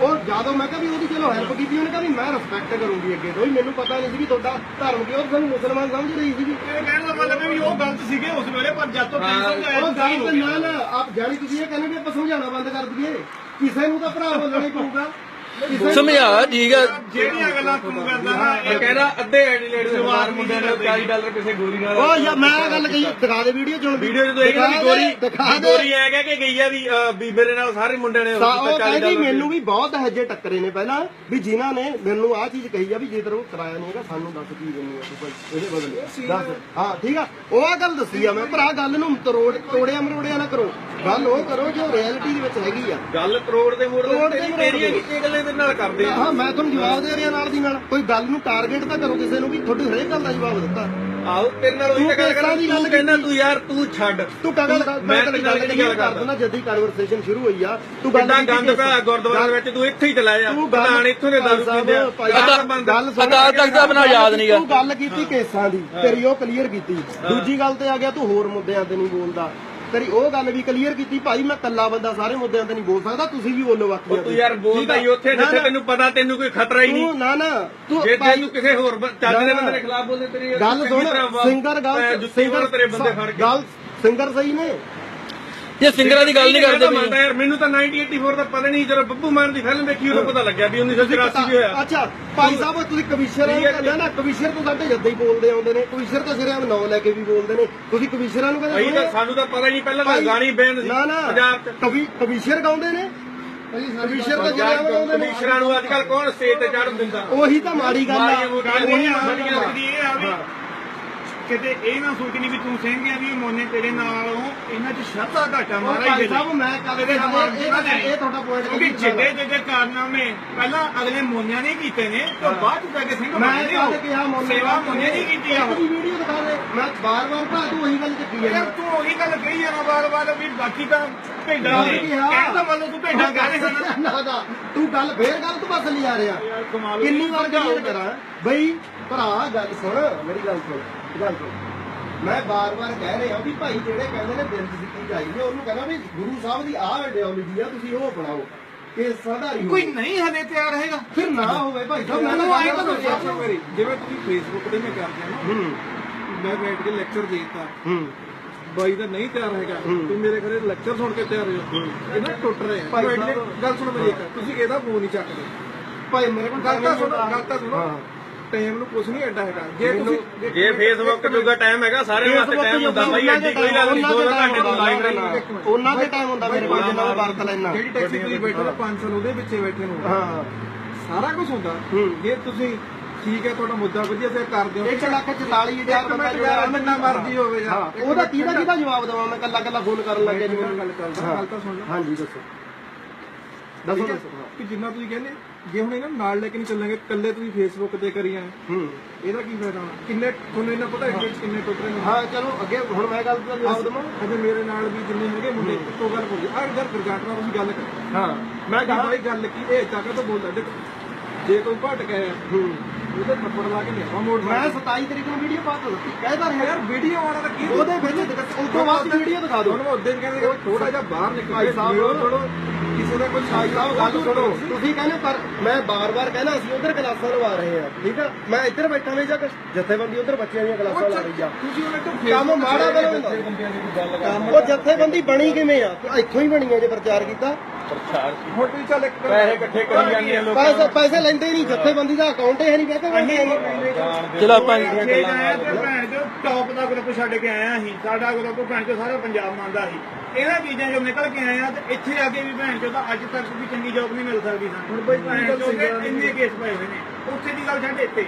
[SPEAKER 1] ਉਹ ਜਦੋਂ ਮੈਂ ਕਿਹਾ ਵੀ ਉਹਦੀ ਚਲੋ ਹੈਲਪ ਕੀਤੀ ਉਹਨੇ ਕਿਹਾ ਵੀ ਮੈਂ ਰਿਸਪੈਕਟ ਕਰੂੰਗੀ ਅੱਗੇ ਤੋਂ ਵੀ ਮੈਨੂੰ ਪਤਾ ਨਹੀਂ ਸੀ ਵੀ ਤੁਹਾਡਾ ਧਰਮ ਕੀ ਉਹ ਸਾਨੂੰ ਮੁਸਲਮਾਨ ਸਮਝ ਰਹੀ ਸੀਗੀ।
[SPEAKER 4] ਇਹ ਕਹਿਣ ਦਾ ਮਤਲਬ ਹੈ ਵੀ ਉਹ ਗਲਤ ਸੀਗੇ ਉਸ ਵੇਲੇ ਪਰ ਜਦ ਤੋਂ ਤੁਸੀਂ ਸਮਝਾਇਆ
[SPEAKER 1] ਉਹ
[SPEAKER 4] ਸਹੀ ਹੋ
[SPEAKER 1] ਗੱਲ
[SPEAKER 4] ਗਿਆ।
[SPEAKER 1] ਨਾ ਨਾ ਆਪ ਜਾਨੀ ਤੁਸੀਂ ਇਹ ਕਹਿੰਦੇ ਵੀ ਆਪਾਂ ਸਮਝਾਉਣਾ ਬੰਦ ਕਰ ਦਈਏ ਕਿਸੇ ਨੂੰ ਤਾਂ ਭਰਾ ਬੋਲਣਾ ਹੀ ਪਊਗਾ।
[SPEAKER 3] ਸਮਝਾ ਠੀਕ ਆ।
[SPEAKER 4] ਜਿਹੜੀਆਂ ਗੱਲਾਂ ਤੂੰ ਕਰਦਾ ਨਾ
[SPEAKER 2] ਇਹ ਕਹਿੰਦਾ ਅੱਧੇ ਐਡੀਲੇਟ ਦੇ ਸਵਾਰ ਮੁੰਡਿਆਂ ਨੇ 40 ਡਾਲਰ ਕਿਸੇ ਗੋਰੀ ਨਾਲ।
[SPEAKER 1] ਉਹ ਯਾਰ ਮੈਂ ਗੱਲ ਕਹੀ ਦਿਖਾ ਦੇ ਵੀਡੀਓ ਚ
[SPEAKER 2] ਵੀਡੀਓ ਜਦੋਂ ਇਹ ਕਹਿੰਦਾ ਗੋਰੀ
[SPEAKER 1] ਦਿਖਾ
[SPEAKER 2] ਵੀ
[SPEAKER 1] ਦੇ।
[SPEAKER 2] ਗੋਰੀ ਐ ਕਹਿ ਕੇ ਗਈ ਆ ਵੀ ਵੀ ਮੇਰੇ ਨਾਲ ਸਾਰੇ ਮੁੰਡਿਆਂ ਨੇ
[SPEAKER 1] ਉਹ
[SPEAKER 2] 40
[SPEAKER 1] ਕਹਿੰਦੀ ਮੈਨੂੰ ਵੀ ਬਹੁਤ ਹਜੇ ਟੱਕਰੇ ਨੇ ਪਹਿਲਾਂ ਵੀ ਜਿਨ੍ਹਾਂ ਨੇ ਮੈਨੂੰ ਆਹ ਚੀਜ਼ ਕਹੀ ਆ ਵੀ ਜੇ ਤੈਨੂੰ ਕਰਾਇਆ ਨਹੀਂ ਹੈਗਾ ਸਾਨੂੰ ਦੱਸ ਕੀ ਦਿੰਨੀ ਆ ਤੂੰ ਭਾਈ ਇਹਦੇ ਬਦਲੇ। ਦੱਸ। ਹਾਂ ਠੀਕ ਆ। ਉਹ ਆ ਗੱਲ ਦੱਸੀ ਆ ਮੈਂ ਭਰਾ ਗੱਲ ਨੂੰ ਤੋੜ ਤੋੜਿਆ ਮਰੋੜਿਆ ਨਾ ਕਰੋ। ਗੱਲ ਉਹ ਕਰੋ ਜੋ ਰਿਐਲਿਟੀ ਦੇ ਵਿੱਚ ਹੈਗੀ ਆ।
[SPEAKER 2] ਗੱਲ ਕਰੋੜ ਦੇ ਮੋੜ
[SPEAKER 1] ਦੇ
[SPEAKER 2] ਤੇਰੀ ਤੇਰੀਆਂ
[SPEAKER 1] ਦੇ।
[SPEAKER 2] ਕੀਤੀਆਂ ਗੱਲਾਂ ਇਹਦੇ ਨਾਲ ਕਰਦੇ ਆ।
[SPEAKER 1] ਹਾਂ ਮੈਂ ਤੁਹਾਨੂੰ ਜਵਾਬ ਦੇ ਰਿਹਾ ਨਾਲ ਦੀ ਨਾਲ। ਕੋਈ ਗੱਲ ਨੂੰ ਟਾਰਗੇਟ ਤਾਂ ਕਰੋ ਕਿਸੇ ਨੂੰ ਵੀ ਤੁਹਾਡੀ ਹਰੇਕ ਗੱਲ ਦਾ ਜਵਾਬ ਦਿੱਤਾ।
[SPEAKER 2] ਆਹੋ ਤੇਰੇ ਨਾਲ ਉਹੀ ਗੱਲ
[SPEAKER 1] ਤੂੰ
[SPEAKER 2] ਕਰਦਾ
[SPEAKER 1] ਦੀ ਗੱਲ
[SPEAKER 2] ਤੂੰ ਕਹਿੰਦਾ ਤੂੰ ਯਾਰ ਤੂੰ ਛੱਡ।
[SPEAKER 1] ਤੂੰ ਕਗਲ
[SPEAKER 2] ਮੈਂ ਤੇਰੀ ਗੱਲ ਦੀ ਗੱਲ
[SPEAKER 1] ਕਰ
[SPEAKER 2] ਕਰਦਾ।
[SPEAKER 1] ਦਿੰਦਾ ਜਦ ਦੀ ਕਨਵਰਸੇਸ਼ਨ ਸ਼ੁਰੂ ਹੋਈ ਆ। ਤੂੰ
[SPEAKER 2] ਕਿੰਨਾ
[SPEAKER 1] ਕੀਤੀ
[SPEAKER 2] ਗੰਦ ਪਿਆ ਗੁਰਦੁਆਰੇ ਵਿੱਚ ਤੂੰ ਇੱਥੇ ਹੀ ਚਲਾ ਜਾ।
[SPEAKER 1] ਤੂੰ ਗੱਲ-
[SPEAKER 2] ਪ੍ਰਧਾਨ ਇੱਥੋਂ ਦੇ ਦਾਰੂ ਪੀਂਦੇ ਆ।
[SPEAKER 1] ਗੱਲ ਸੁਣ
[SPEAKER 3] ਅਕਾਲ ਤਖਤ ਦਾ ਬਣਾ ਯਾਦ ਨਹੀਂਗਾ
[SPEAKER 1] ਤੂੰ ਗੱਲ ਕੀਤੀ ਕੇਸਾਂ ਦੀ ਤੇਰੀ ਉਹ ਕਲੀਅਰ ਕੀਤੀ। ਦੂਜੀ ਗੱਲ ਤੇ ਆ ਗਿਆ ਤੂੰ ਹੋਰ ਮੁੱਦਿਆਂ ਤੇ ਨਹੀਂ ਬੋਲਦਾ। ਤੇਰੀ ਉਹ ਗੱਲ ਵੀ ਕਲੀਅਰ ਕੀਤੀ ਭਾਈ ਮੈਂ ਕੱਲਾ ਬੰਦਾ ਸਾਰੇ ਮੁੱਦਿਆਂ ਤੇ ਨਹੀਂ ਬੋਲ ਸਕਦਾ ਤੁਸੀਂ ਵੀ ਬੋਲੋ ਬਾਕੀ
[SPEAKER 2] ਤੂੰ ਯਾਰ ਬੋਲਦਾ ਹੀ ਉੱਥੇ ਜਿੱਥੇ ਤੈਨੂੰ ਪਤਾ ਤੈਨੂੰ ਕੋਈ ਖਤਰਾ ਹੀ ਨਹੀਂ।
[SPEAKER 1] ਨਾ ਨਾ। ਤੂੰ
[SPEAKER 2] ਜੇ ਤੈਨੂੰ ਕਿਸੇ ਹੋਰ ਚੱਜ ਦੇ ਬੰਦੇ ਦੇ ਖਿਲਾਫ ਬੋਲਦੇ ਤੇਰੀ
[SPEAKER 1] ਗੱਲ ਸੁਣ ਸਿੰਗਰ ਗੱਲ
[SPEAKER 2] ਮਾਰ ਤੇਰੇ ਬੰਦੇ ਫੜ ਕੇ।
[SPEAKER 1] ਗੱਲ ਸਿੰਗਰ ਸਹੀ ਨੇ।
[SPEAKER 3] ਇਹ ਸਿੰਗਰਾਂ ਦੀ ਗੱਲ ਨਹੀਂ
[SPEAKER 2] ਮੈਂ
[SPEAKER 3] ਕਰਦੇ
[SPEAKER 2] ਤਾਂ
[SPEAKER 3] ਵੀ
[SPEAKER 2] ਮੰਨਦਾ ਯਾਰ ਮੈਨੂੰ ਤਾਂ 1984 ਦਾ ਪਤਾ ਨਹੀਂ ਜਦੋਂ ਬੱਬੂ ਮਾਨ ਦੀ ਫਿਲਮ ਦੇਖੀ ਉਦੋਂ ਪਤਾ ਲੱਗਿਆ ਵੀ 1984 ਵੀ ਹੋਇਆ।
[SPEAKER 1] ਅੱਛਾ ਭਾਈ ਸਾਹਿਬ ਤੁਸੀਂ ਕਮਿਸ਼ਨਰਾਂ ਕਹਿੰਦੇ ਨਾ ਕਮਿਸ਼ਨਰ ਤੋਂ ਸਾਡੇ ਜੱਦੇ ਹੀ ਬੋਲਦੇ ਆਉਂਦੇ ਨੇ ਕਮਿਸ਼ਨਰ ਤਾਂ ਸਿਰੇ ਨਾਂ ਲੈ ਕੇ ਵੀ ਬੋਲਦੇ ਨੇ। ਤੁਸੀਂ ਕਮਿਸ਼ਨਰਾਂ ਨੂੰ ਕਹਿੰਦੇ
[SPEAKER 2] ਤਾਂ ਸਾਨੂੰ ਤਾਂ ਪਤਾ ਹੀ ਨਹੀਂ ਪਹਿਲਾਂ ਤਾਂ ਗਾਣੀ ਬੈਨ ਸੀ
[SPEAKER 1] ਨਾ ਨਾ
[SPEAKER 2] ਪੰਜਾਬ 'ਚ।
[SPEAKER 1] ਕਵੀ ਕਮਿਸ਼ਨਰ ਗਾਉਂਦੇ ਨੇ। ਕਮਿਸ਼ਨਰ ਤਾਂ ਜਿਹੜੇ ਗਾਉਂਦੇ ਨੇ।
[SPEAKER 2] ਕਮਿਸ਼ਨਰਾਂ ਨੂੰ ਅੱਜ ਕੱਲ ਕੌਣ ਸਟੇਜ ਤੇ ਚੜ੍ਹਨ ਦਿੰਦਾ?
[SPEAKER 1] ਉਹੀ ਤਾਂ ਮਾੜੀ ਗੱਲ ਆ।
[SPEAKER 4] ਇਹ ਆ ਕਿਤੇ ਇਹ ਨਾ ਸੋਚਣੀ ਵੀ ਤੂੰ ਸਿੰਘ ਆ ਵੀ ਮੋਨੇ ਤੇਰੇ ਨਾਲੋਂ ਇਹਨਾਂ 'ਚ ਸ਼ਰਧਾ ਘਾਟਾ
[SPEAKER 1] ਉਹ ਭਾਈ
[SPEAKER 4] ਦੇ।
[SPEAKER 1] ਸਾਹਿਬ ਮੈਂ ਕਦੇ ਇਹ ਤੁਹਾਡਾ ਪੁਆਇੰਟ
[SPEAKER 4] ਕਿਉਂਕਿ ਜਿੱਡੇ ਜਿੱਡੇ ਕਾਰਨਾਮੇ ਪਹਿਲਾਂ ਅਗਲੇ ਮੋਨਿਆਂ ਨੇ ਕੀਤੇ ਨੇ ਤੇ ਬਾਅਦ ਚ ਜਾ ਕੇ ਸਿੰਘ
[SPEAKER 1] ਮੈਂ
[SPEAKER 4] ਉਹ।
[SPEAKER 1] ਕਦ ਕਿਹਾ ਮੋਨੇ
[SPEAKER 4] ਸੇਵਾ ਮੋਨੇ ਨਹੀਂ ਕੀਤੀ ਆ।
[SPEAKER 1] ਆਪਣੀ ਵੀਡੀਓ ਦਿਖਾ ਦੇ। ਮੈਂ ਬਾਰ-ਬਾਰ ਭਾ ਤੂੰ ਉਹੀ ਗੱਲ ਚੱਕੀ
[SPEAKER 4] ਯਾਰ
[SPEAKER 1] ਜਾਂਦਾ
[SPEAKER 4] ਤੂੰ ਉਹੀ ਗੱਲ ਕਹੀ ਜਾਣਾ ਬਾਰ ਬਾਰ ਵੀ ਬਾਕੀ ਤਾਂ ਭੇਡਾਂ ਨੇ? ਕਹਿੰਦਾ ਮੰਨ ਲਓ ਤੂੰ ਭੇਡਾਂ ਕਹਿ ਰਹੇ। ਹਨ
[SPEAKER 1] ਨਾ ਨਾ ਤੂੰ ਗੱਲ ਫੇਰ ਗੱਲ ਤੂੰ ਬਸ ਲਈ ਆ ਰਿਹਾ।
[SPEAKER 4] ਯਾਰ
[SPEAKER 1] ਕਿੰਨੀ ਵਾਰ ਕਲੀਅਰ ਕਰਾਂ? ਬਈ ਭਰਾ ਗੱਲ ਸੁਣ ਮੇਰੀ ਗੱਲ ਸੁਣ ਗੱਲ ਸੁਣ। ਮੈਂ ਬਾਰ-ਬਾਰ ਕਹਿ ਰਿਹਾ ਵੀ ਭਾਈ ਜਿਹੜੇ ਕਹਿੰਦੇ ਨੇ ਦਿਲ ਦੀ ਸਿੱਖੀ ਚਾਹੀਦੀ ਉਹਨੂੰ ਕਹਿੰਦਾ ਵੀ ਗੁਰੂ ਸਾਹਿਬ ਦੀ ਆਹ ਆਈਡੀਓਲੋਜੀ ਆ ਤੁਸੀਂ ਉਹ ਅਪਣਾਓ ਕਿ ਸਾਧਾਰੀ
[SPEAKER 4] ਕੋਈ ਨਹੀਂ ਹਲੇ ਤਿਆਰ ਹੈਗਾ।
[SPEAKER 1] ਫਿਰ ਨਾ ਹੋਵੇ ਭਾਈ ਸਾਹਿਬ
[SPEAKER 4] ਮੈਨੂੰ ਆਏਂ ਤਾਂ ਦੱਸੋ।
[SPEAKER 6] ਮੇਰੀ। ਜਿਵੇਂ ਤੁਸੀਂ ਫੇਸਬੁੱਕ ਤੇ ਮੈਂ ਕਰਦੇ ਆ ਨਾ
[SPEAKER 1] ਹੂੰ।
[SPEAKER 6] ਮੈਂ ਬੈਠ ਕੇ ਲੈਕਚਰ ਦੇਤਾ।
[SPEAKER 1] ਹੂੰ।
[SPEAKER 6] ਬਾਈ ਦਾ ਨਹੀਂ ਤਿਆਰ ਹੈਗਾ। ਤੁਸੀਂ ਮੇਰੇ ਘਰੇ ਲੈਕਚਰ ਸੁਣ ਕੇ ਤਿਆਰ ਹੋ ਇਹ ਨਾ ਟੁੱਟ ਰਹੇ। ਆ ਕੇ- ਗੱਲ ਸੁਣੋ ਮੇਰੀ ਇੱਕ। ਤੁਸੀਂ ਇਹਦਾ ਫੋਨ ਨਹੀਂ ਚੱਕਦੇ।
[SPEAKER 1] ਭਾਈ ਮੇਰੇ ਕੋਲ
[SPEAKER 6] ਗੱਲ ਤਾਂ ਸੁਣੋ ਗੱਲ ਤਾਂ ਸੁਣੋ। ਟਾਈਮ ਨੂੰ ਕੁਝ ਨਹੀਂ ਐਡਾ ਹੈਗਾ। ਜੇ ਤੁਸੀਂ
[SPEAKER 2] ਜੇ ਫੇਸਬੁੱਕ ਜੂਗਾ ਟਾਈਮ ਹੈਗਾ ਸਾਰੇ ਵਾਸਤੇ ਟਾਈਮ ਹੁੰਦਾ ਬਾਈ ਐਡੀ ਕੋਈ ਗੱਲ ਨਹੀਂ ਦੋ ਦੋ ਘੰਟੇ ਤੋਂ ਲਾਈਵ ਰਹਿਣਾ।
[SPEAKER 1] ਉਹਨਾਂ ਦੇ ਟਾਈਮ ਹੁੰਦਾ ਮੇਰੇ ਕੋਲ ਜਿੰਨਾ ਵਰਤ ਲੈਣਾ
[SPEAKER 6] ਜਿਹੜੀ ਟੈਕਸੀ ਤੁਸੀਂ ਬੈਠੇ ਨਾ 5 ਸਾਲ ਉਹਦੇ ਪਿੱਛੇ ਬੈਠੇ ਨੂੰ
[SPEAKER 1] ਹਾਂ।
[SPEAKER 6] ਸਾਰਾ ਕੁਝ ਹੁੰਦਾ।
[SPEAKER 1] ਹੂੰ।
[SPEAKER 6] ਜੇ ਤੁਸੀਂ ਠੀਕ ਹੈ ਤੁਹਾਡਾ ਮੁੱਦਾ ਵਧੀਆ ਸੇ ਕਰਦੇ ਹੋ।
[SPEAKER 1] 1 ਲੱਖ 44000
[SPEAKER 6] ਇੱਕ
[SPEAKER 1] ਬੰਦਾ ਜੁੜਿਆ
[SPEAKER 6] ਜਿੰਨਾ ਮਰਜ਼ੀ ਹੋਵੇ ਯਾਰ।
[SPEAKER 1] ਹਾਂ ਉਹਦਾ ਕਿਹਦਾ ਕਿਹਦਾ ਜਵਾਬ ਦੇਵਾਂ ਮੈਂ? ਕੱਲਾ ਕੱਲਾ ਫੋਨ ਕਰਨ ਲੱਗਿਆ ਜੀ
[SPEAKER 6] ਗੱਲ ਗੱਲ ਤਾਂ ਸੁਣ ਲਓ
[SPEAKER 1] ਹਾਂਜੀ ਦੱਸੋ।
[SPEAKER 6] ਹੈ?
[SPEAKER 1] ਦੱਸੋ।
[SPEAKER 6] ਕਿ ਜਿੰਨਾ ਤੁਸੀਂ ਕਹਿੰਦੇ ਜੇ ਹੁਣ ਇਹਨਾਂ ਨੂੰ ਨਾਲ ਲੈ ਕੇ ਨਹੀਂ ਚੱਲਾਂਗੇ ਇਕੱਲੇ ਤੁਸੀਂ ਫੇਸਬੁੱਕ ਤੇ ਕਰੀ ਜਾਣੇ
[SPEAKER 1] ਹੂੰ।
[SPEAKER 6] ਇਹਦਾ ਕੀ ਫਾਇਦਾ? ਹੋਣਾ ਕਿੰਨੇ ਤੁਹਾਨੂੰ ਇਹਨਾਂ ਪਤਾ ਐਡਿਟ ਕਿੰਨੇ ਟੁੱਟ ਰਹੇ ਨੇ?
[SPEAKER 1] ਹਾਂ ਚਲੋ ਅੱਗੇ ਹੁਣ ਮੈਂ ਗੱਲ ਦਾ ਜਵਾਬ ਦੇਵਾਂ
[SPEAKER 6] ਅਜੇ ਮੇਰੇ ਨਾਲ ਵੀ ਜਿੰਨੇ ਹੈਗੇ ਮੁੰਡੇ ਇੱਕੋ ਗੱਲ ਬੋਲਦੇ ਆ ਇਧਰ ਗਰਗਾਟ ਨਾਲ ਤੁਸੀਂ ਗੱਲ ਕਰੋ।
[SPEAKER 1] ਹਾਂ
[SPEAKER 6] ਮੈਂ ਕਹਾ ਭਾਈ ਗੱਲ ਕੀ? ਇਹ ਚੱਕ ਤੋਂ ਬੋਲਦਾ ਦੇਖੋ ਜੇ ਕੋਈ ਭਟਕ ਆਇਆ
[SPEAKER 1] ਹੂੰ।
[SPEAKER 6] ਉਹਦੇ ਥੱਪੜ ਲਾ ਕੇ ਲਿਆਵਾ ਮੋੜ
[SPEAKER 1] ਮੈਂ 27 ਤਰੀਕ ਨੂੰ ਵੀਡੀਓ ਪਾ ਦਿੱਤੀ। ਕਹਿਦਾ ਰਿਹਾ।
[SPEAKER 6] ਯਾਰ ਵੀਡੀਓ ਆਉਣਾ ਤਾਂ ਕੀ
[SPEAKER 1] ਉਹਦੇ ਵਿੱਚ ਉਸ ਤੋਂ ਬਾਅਦ ਵੀਡੀਓ ਦਿਖਾ ਦਿਓ।
[SPEAKER 6] ਹੁਣ ਮੈਂ ਉਦੋਂ ਕਹਿੰਦੇ ਥੋੜਾ ਜਿਹਾ ਬਾਹਰ ਨਿਕਲ
[SPEAKER 1] ਭਾਈ ਸਾਹਿਬ
[SPEAKER 6] ਥੋੜੋ ਕਿਸੇ ਦਾ ਕੋਈ
[SPEAKER 1] ਭਾਈ ਸਾਹਿਬ ਗੱਲ ਸੁਣੋ। ਤੁਸੀਂ ਕਹਿੰਦੇ ਪਰ ਮੈਂ ਬਾਰ-ਬਾਰ ਕਹਿਣਾ ਅਸੀਂ ਉਧਰ ਕਲਾਸਾਂ ਲਵਾ ਰਹੇ ਹਾਂ। ਠੀਕ ਆ? ਮੈਂ ਇੱਧਰ ਬੈਠਾ ਵੇ ਜੱਕ ਜਥੇਬੰਦੀ ਉਧਰ ਬੱਚਿਆਂ ਦੀਆਂ ਕਲਾਸਾਂ ਲਾ ਰਹੀ ਆ।
[SPEAKER 6] ਤੁਸੀਂ ਉਹਨੇ ਤੋਂ
[SPEAKER 1] ਕੰਮ ਮਾੜਾ ਬਣਾਉਂਦਾ ਉਹ ਜਥੇਬੰਦੀ ਬਣੀ ਕਿਵੇਂ ਆ? ਇੱਥੋਂ ਹੀ ਬਣੀ ਆ ਜੇ ਪ੍ਰਚਾਰ ਕੀਤਾ।
[SPEAKER 6] ਹੁਣ ਤੁਸੀਂ ਚੱਲ ਇੱਕ
[SPEAKER 2] ਪੈਸੇ ਇਕੱਠੇ ਕਰੀ ਜਾਂਦੇ ਆ ਲੋਕ
[SPEAKER 1] ਪੈਸੇ ਪੈਸੇ ਲੈਂਦੇ ਹੀ ਨਹੀਂ ਜਥੇਬੰਦੀ ਦਾ ਅਕਾਊਂਟ ਹੀ ਨਹੀਂ ਬਹਿ ਕੇ ਬਣਦੇ
[SPEAKER 3] ਚਲੋ ਆਪਾਂ
[SPEAKER 4] ਆਇਆ ਭੈਣ ਚੋ ਟੌਪ ਦਾ ਗਰੁੱਪ ਛੱਡ ਕੇ ਆਇਆ ਅਸੀਂ। ਸਾਡਾ ਗਰੁੱਪ ਭੈਣ ਚੋ ਸਾਰਾ ਪੰਜਾਬ ਮੰਨਦਾ ਸੀ। ਇਹਨਾਂ ਚੀਜ਼ਾਂ ਜੋ ਨਿਕਲ ਕੇ ਆਏ ਆ ਤੇ ਇੱਥੇ ਆ ਕੇ ਵੀ ਭੈਣ ਚੋ ਤਾਂ ਅੱਜ ਤੱਕ ਵੀ ਚੰਗੀ ਜੌਬ ਨਹੀਂ ਮਿਲ ਸਕਦੀ ਸਾਨੂੰ।
[SPEAKER 6] ਹੁਣ ਬਈ
[SPEAKER 4] ਭੈਣ
[SPEAKER 6] ਗੱਲ
[SPEAKER 4] ਚੋ
[SPEAKER 6] ਗੱਲ
[SPEAKER 4] ਇੰਨੇ ਕੇਸ ਪਏ ਹੋਏ ਨੇ। ਉੱਥੇ ਦੀ ਗੱਲ ਛੱਡ ਇੱਥੇ।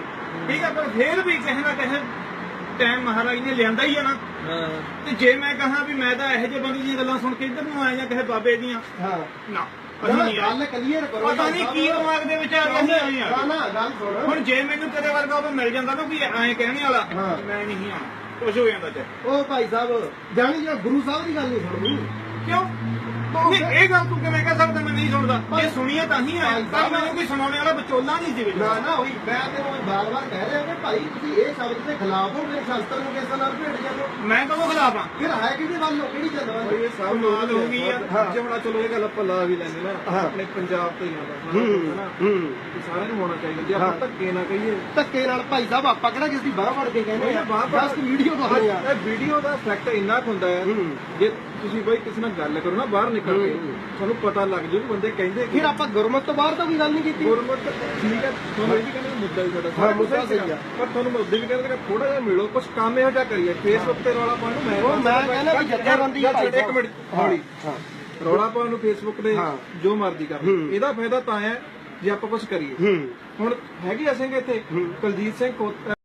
[SPEAKER 4] ਠੀਕ ਆ ਪਰ ਫੇਰ ਵੀ ਕਿਸੇ ਨਾ ਕਿਸੇ ਟਾਈਮ ਮਹਾਰਾਜ ਨੇ ਲਿਆਂਦਾ ਹੀ ਆ ਨਾ। ਤੇ ਜੇ ਮੈਂ ਕਹਾਂ ਵੀ ਮੈਂ ਤਾਂ ਇਹੋ ਜਿਹੇ ਬੰਦੇ ਦੀਆਂ ਗੱਲਾਂ ਸੁਣ ਕੇ ਇੱਧਰ ਨੂੰ ਆਇਆ ਜਾਂ ਕਿਸੇ ਬਾਬੇ ਦੀਆਂ
[SPEAKER 1] ਹਾਂ।
[SPEAKER 4] ਨਾ ਅਸੀਂ ਨਹੀਂ ਆਏ
[SPEAKER 1] ਗੱਲ ਕਲੀਅਰ ਕਰੋ
[SPEAKER 4] ਪਤਾ ਨਹੀਂ ਕੀ ਦਿਮਾਗ ਦੇ ਵਿੱਚ ਆ ਗਿਆ ਸੀ ਅਸੀਂ ਆ।
[SPEAKER 1] ਨਾ ਗੱਲ ਸੁਣ।
[SPEAKER 4] ਹੁਣ ਜੇ ਮੈਨੂੰ ਤੇਰੇ ਵਰਗਾ ਉਹ ਮਿਲ ਜਾਂਦਾ ਨਾ ਵੀ ਐਂ ਕਹਿਣੇ ਵਾਲਾ
[SPEAKER 1] ਹਾਂ।
[SPEAKER 4] ਮੈਂ ਨਹੀਂ ਆਉਣਾ ਕੁਝ ਹੋ ਜਾਂਦਾ ਤੇ।
[SPEAKER 1] ਉਹ ਭਾਈ ਸਾਹਿਬ ਜਾਣੀ ਜਿਹੜਾ ਗੁਰੂ ਸਾਹਿਬ ਦੀ ਗੱਲ ਨਹੀਂ ਸੁਣਨੀ
[SPEAKER 4] ਕਿਉਂ? ਨਹੀਂ ਇਹ ਗੱਲ ਤੂੰ ਕਿਵੇਂ ਕਹਿ ਸਕਦਾ? ਮੈਂ ਨਹੀਂ ਸੁਣਦਾ। ਜੇ ਸੁਣੀਏ ਤਾਂ ਹੀ ਆਇਆ ਪਰ ਮੈਨੂੰ ਕੋਈ ਸੁਣਾਉਣੇ ਵਾਲਾ ਵਿਚੋਲਾ ਨਹੀਂ ਸੀ ਵਿੱਚ।
[SPEAKER 1] ਨਾ ਨਾ ਉਹੀ ਮੈਂ ਤੈਨੂੰ ਬਾਰ-ਬਾਰ ਕਹਿ ਰਿਹਾ ਕਿ ਭਾਈ ਤੁਸੀਂ ਇਹ ਸ਼ਬਦ ਦੇ ਖਿਲਾਫ ਹੋ ਮੇਰੇ ਸ਼ਾਸਤਰ ਨੂੰ ਕਿਸੇ ਨਾਲ ਭੇਟ ਜਾਂਦੇ ਹੋ
[SPEAKER 4] ਮੈਂ ਕਦੋਂ ਖਿਲਾਫ ਆ
[SPEAKER 1] ਫਿਰ ਹੈ ਕਿਹਦੇ ਵੱਲ ਕਿਹੜੀ ਚੱਲਦਾ
[SPEAKER 6] ਇਹ ਸਭ
[SPEAKER 4] ਕਮਾਲ ਹੋ ਗਈ ਆ।
[SPEAKER 6] ਜੇ ਹੁਣ ਚਲੋ ਇਹ ਗੱਲ ਆਪਾਂ ਲਾ ਵੀ ਲੈਂਦੇ ਨਾ
[SPEAKER 1] ਹਾਂ।
[SPEAKER 6] ਆਪਣੇ ਪੰਜਾਬ ਤੋਂ ਹੀ ਸਾਰਿਆਂ ਨੂੰ ਹੋਣਾ ਚਾਹੀਦਾ। ਜੇ ਆਪਾਂ
[SPEAKER 1] ਹਾਂ।
[SPEAKER 6] ਧੱਕੇ ਨਾ ਕਹੀਏ।
[SPEAKER 1] ਧੱਕੇ ਨਾਲ ਭਾਈ ਸਾਹਿਬ ਆਪਾਂ ਕਿਹੜਾ ਕਿਸ ਦੀ ਬਾਹ ਫੜ ਕੇ ਕਹਿੰਦੇ ਆ?
[SPEAKER 6] ਬਾਹਰ
[SPEAKER 1] ਬਸ ਵੀਡੀਓ
[SPEAKER 6] ਇਹ ਦਾ ਇਫੈਕਟ ਇੰਨਾ ਕੁ ਹੁੰਦਾ ਹੂੰ। ਜੇ ਤੁਸੀਂ ਬਾਈ ਕਿਸੇ ਨਾਲ ਗੱਲ ਕਰੋ ਨਾ ਬਾਹਰ ਨਿਕਲ ਕੇ।
[SPEAKER 1] ਹੂੰ।
[SPEAKER 6] ਤੁਹਾਨੂੰ ਪਤਾ ਲੱਗ ਕਿ ਬੰਦੇ ਕਹਿੰਦੇ
[SPEAKER 1] ਫਿਰ ਆਪਾਂ ਗੁਰਮਤ ਤੋਂ ਬਾਹਰ ਤਾਂ ਕੋਈ ਗੱਲ ਨਹੀਂ ਕੀਤੀ।
[SPEAKER 6] ਗੁਰਮਤ ਠੀਕ ਹੈ ਤੁਹਾਨੂੰ ਇਹ ਵੀ ਕਹਿੰਦੇ ਮੁੱਦਾ ਵੀ ਸਾਡਾ
[SPEAKER 1] ਹਾਂ, ਮੁੱਦਾ ਸਹੀ ਆ।
[SPEAKER 6] ਪਰ ਤੁਹਾਨੂੰ ਮੁੱਦੇ ਵੀ ਕਹਿੰਦੇ ਕਿ ਥੋੜਾ ਜਿਹਾ ਮਿਲੋ ਕੁਝ ਕੰਮ ਇਹੋ ਜਿਹਾ ਕਰੀਏ। ਫੇਸਬੁੱਕ ਤੇ ਰੌਲਾ ਪਾਉਣ ਨੂੰ ਮੈਂ
[SPEAKER 1] ਉਹ ਮੈਂ ਕਹਿੰਦਾ ਵੀ ਜਥੇਬੰਦੀ ਆ
[SPEAKER 6] ਇੱਕ। ਮਿੰਟ
[SPEAKER 1] ਹਾਂ,
[SPEAKER 6] ਹੌਲੀ।
[SPEAKER 1] ਹਾਂ।
[SPEAKER 6] ਰੌਲਾ ਪਾਉਣ ਨੂੰ ਫੇਸਬੁੱਕ ਤੇ
[SPEAKER 1] ਹਾਂ।
[SPEAKER 6] ਜੋ ਮਰਜ਼ੀ ਕਰ
[SPEAKER 1] ਹੂੰ।
[SPEAKER 6] ਇਹਦਾ ਫਾਇਦਾ ਤਾਂ ਹੈ ਜੇ ਆਪਾਂ ਕੁਝ ਕਰੀਏ।
[SPEAKER 1] ਹੂੰ।
[SPEAKER 6] ਹੁਣ ਹੈਗੇ ਅਸੇਂਗੇ ਇੱਥੇ। ਕੁਲਜੀਤ ਸਿੰਘ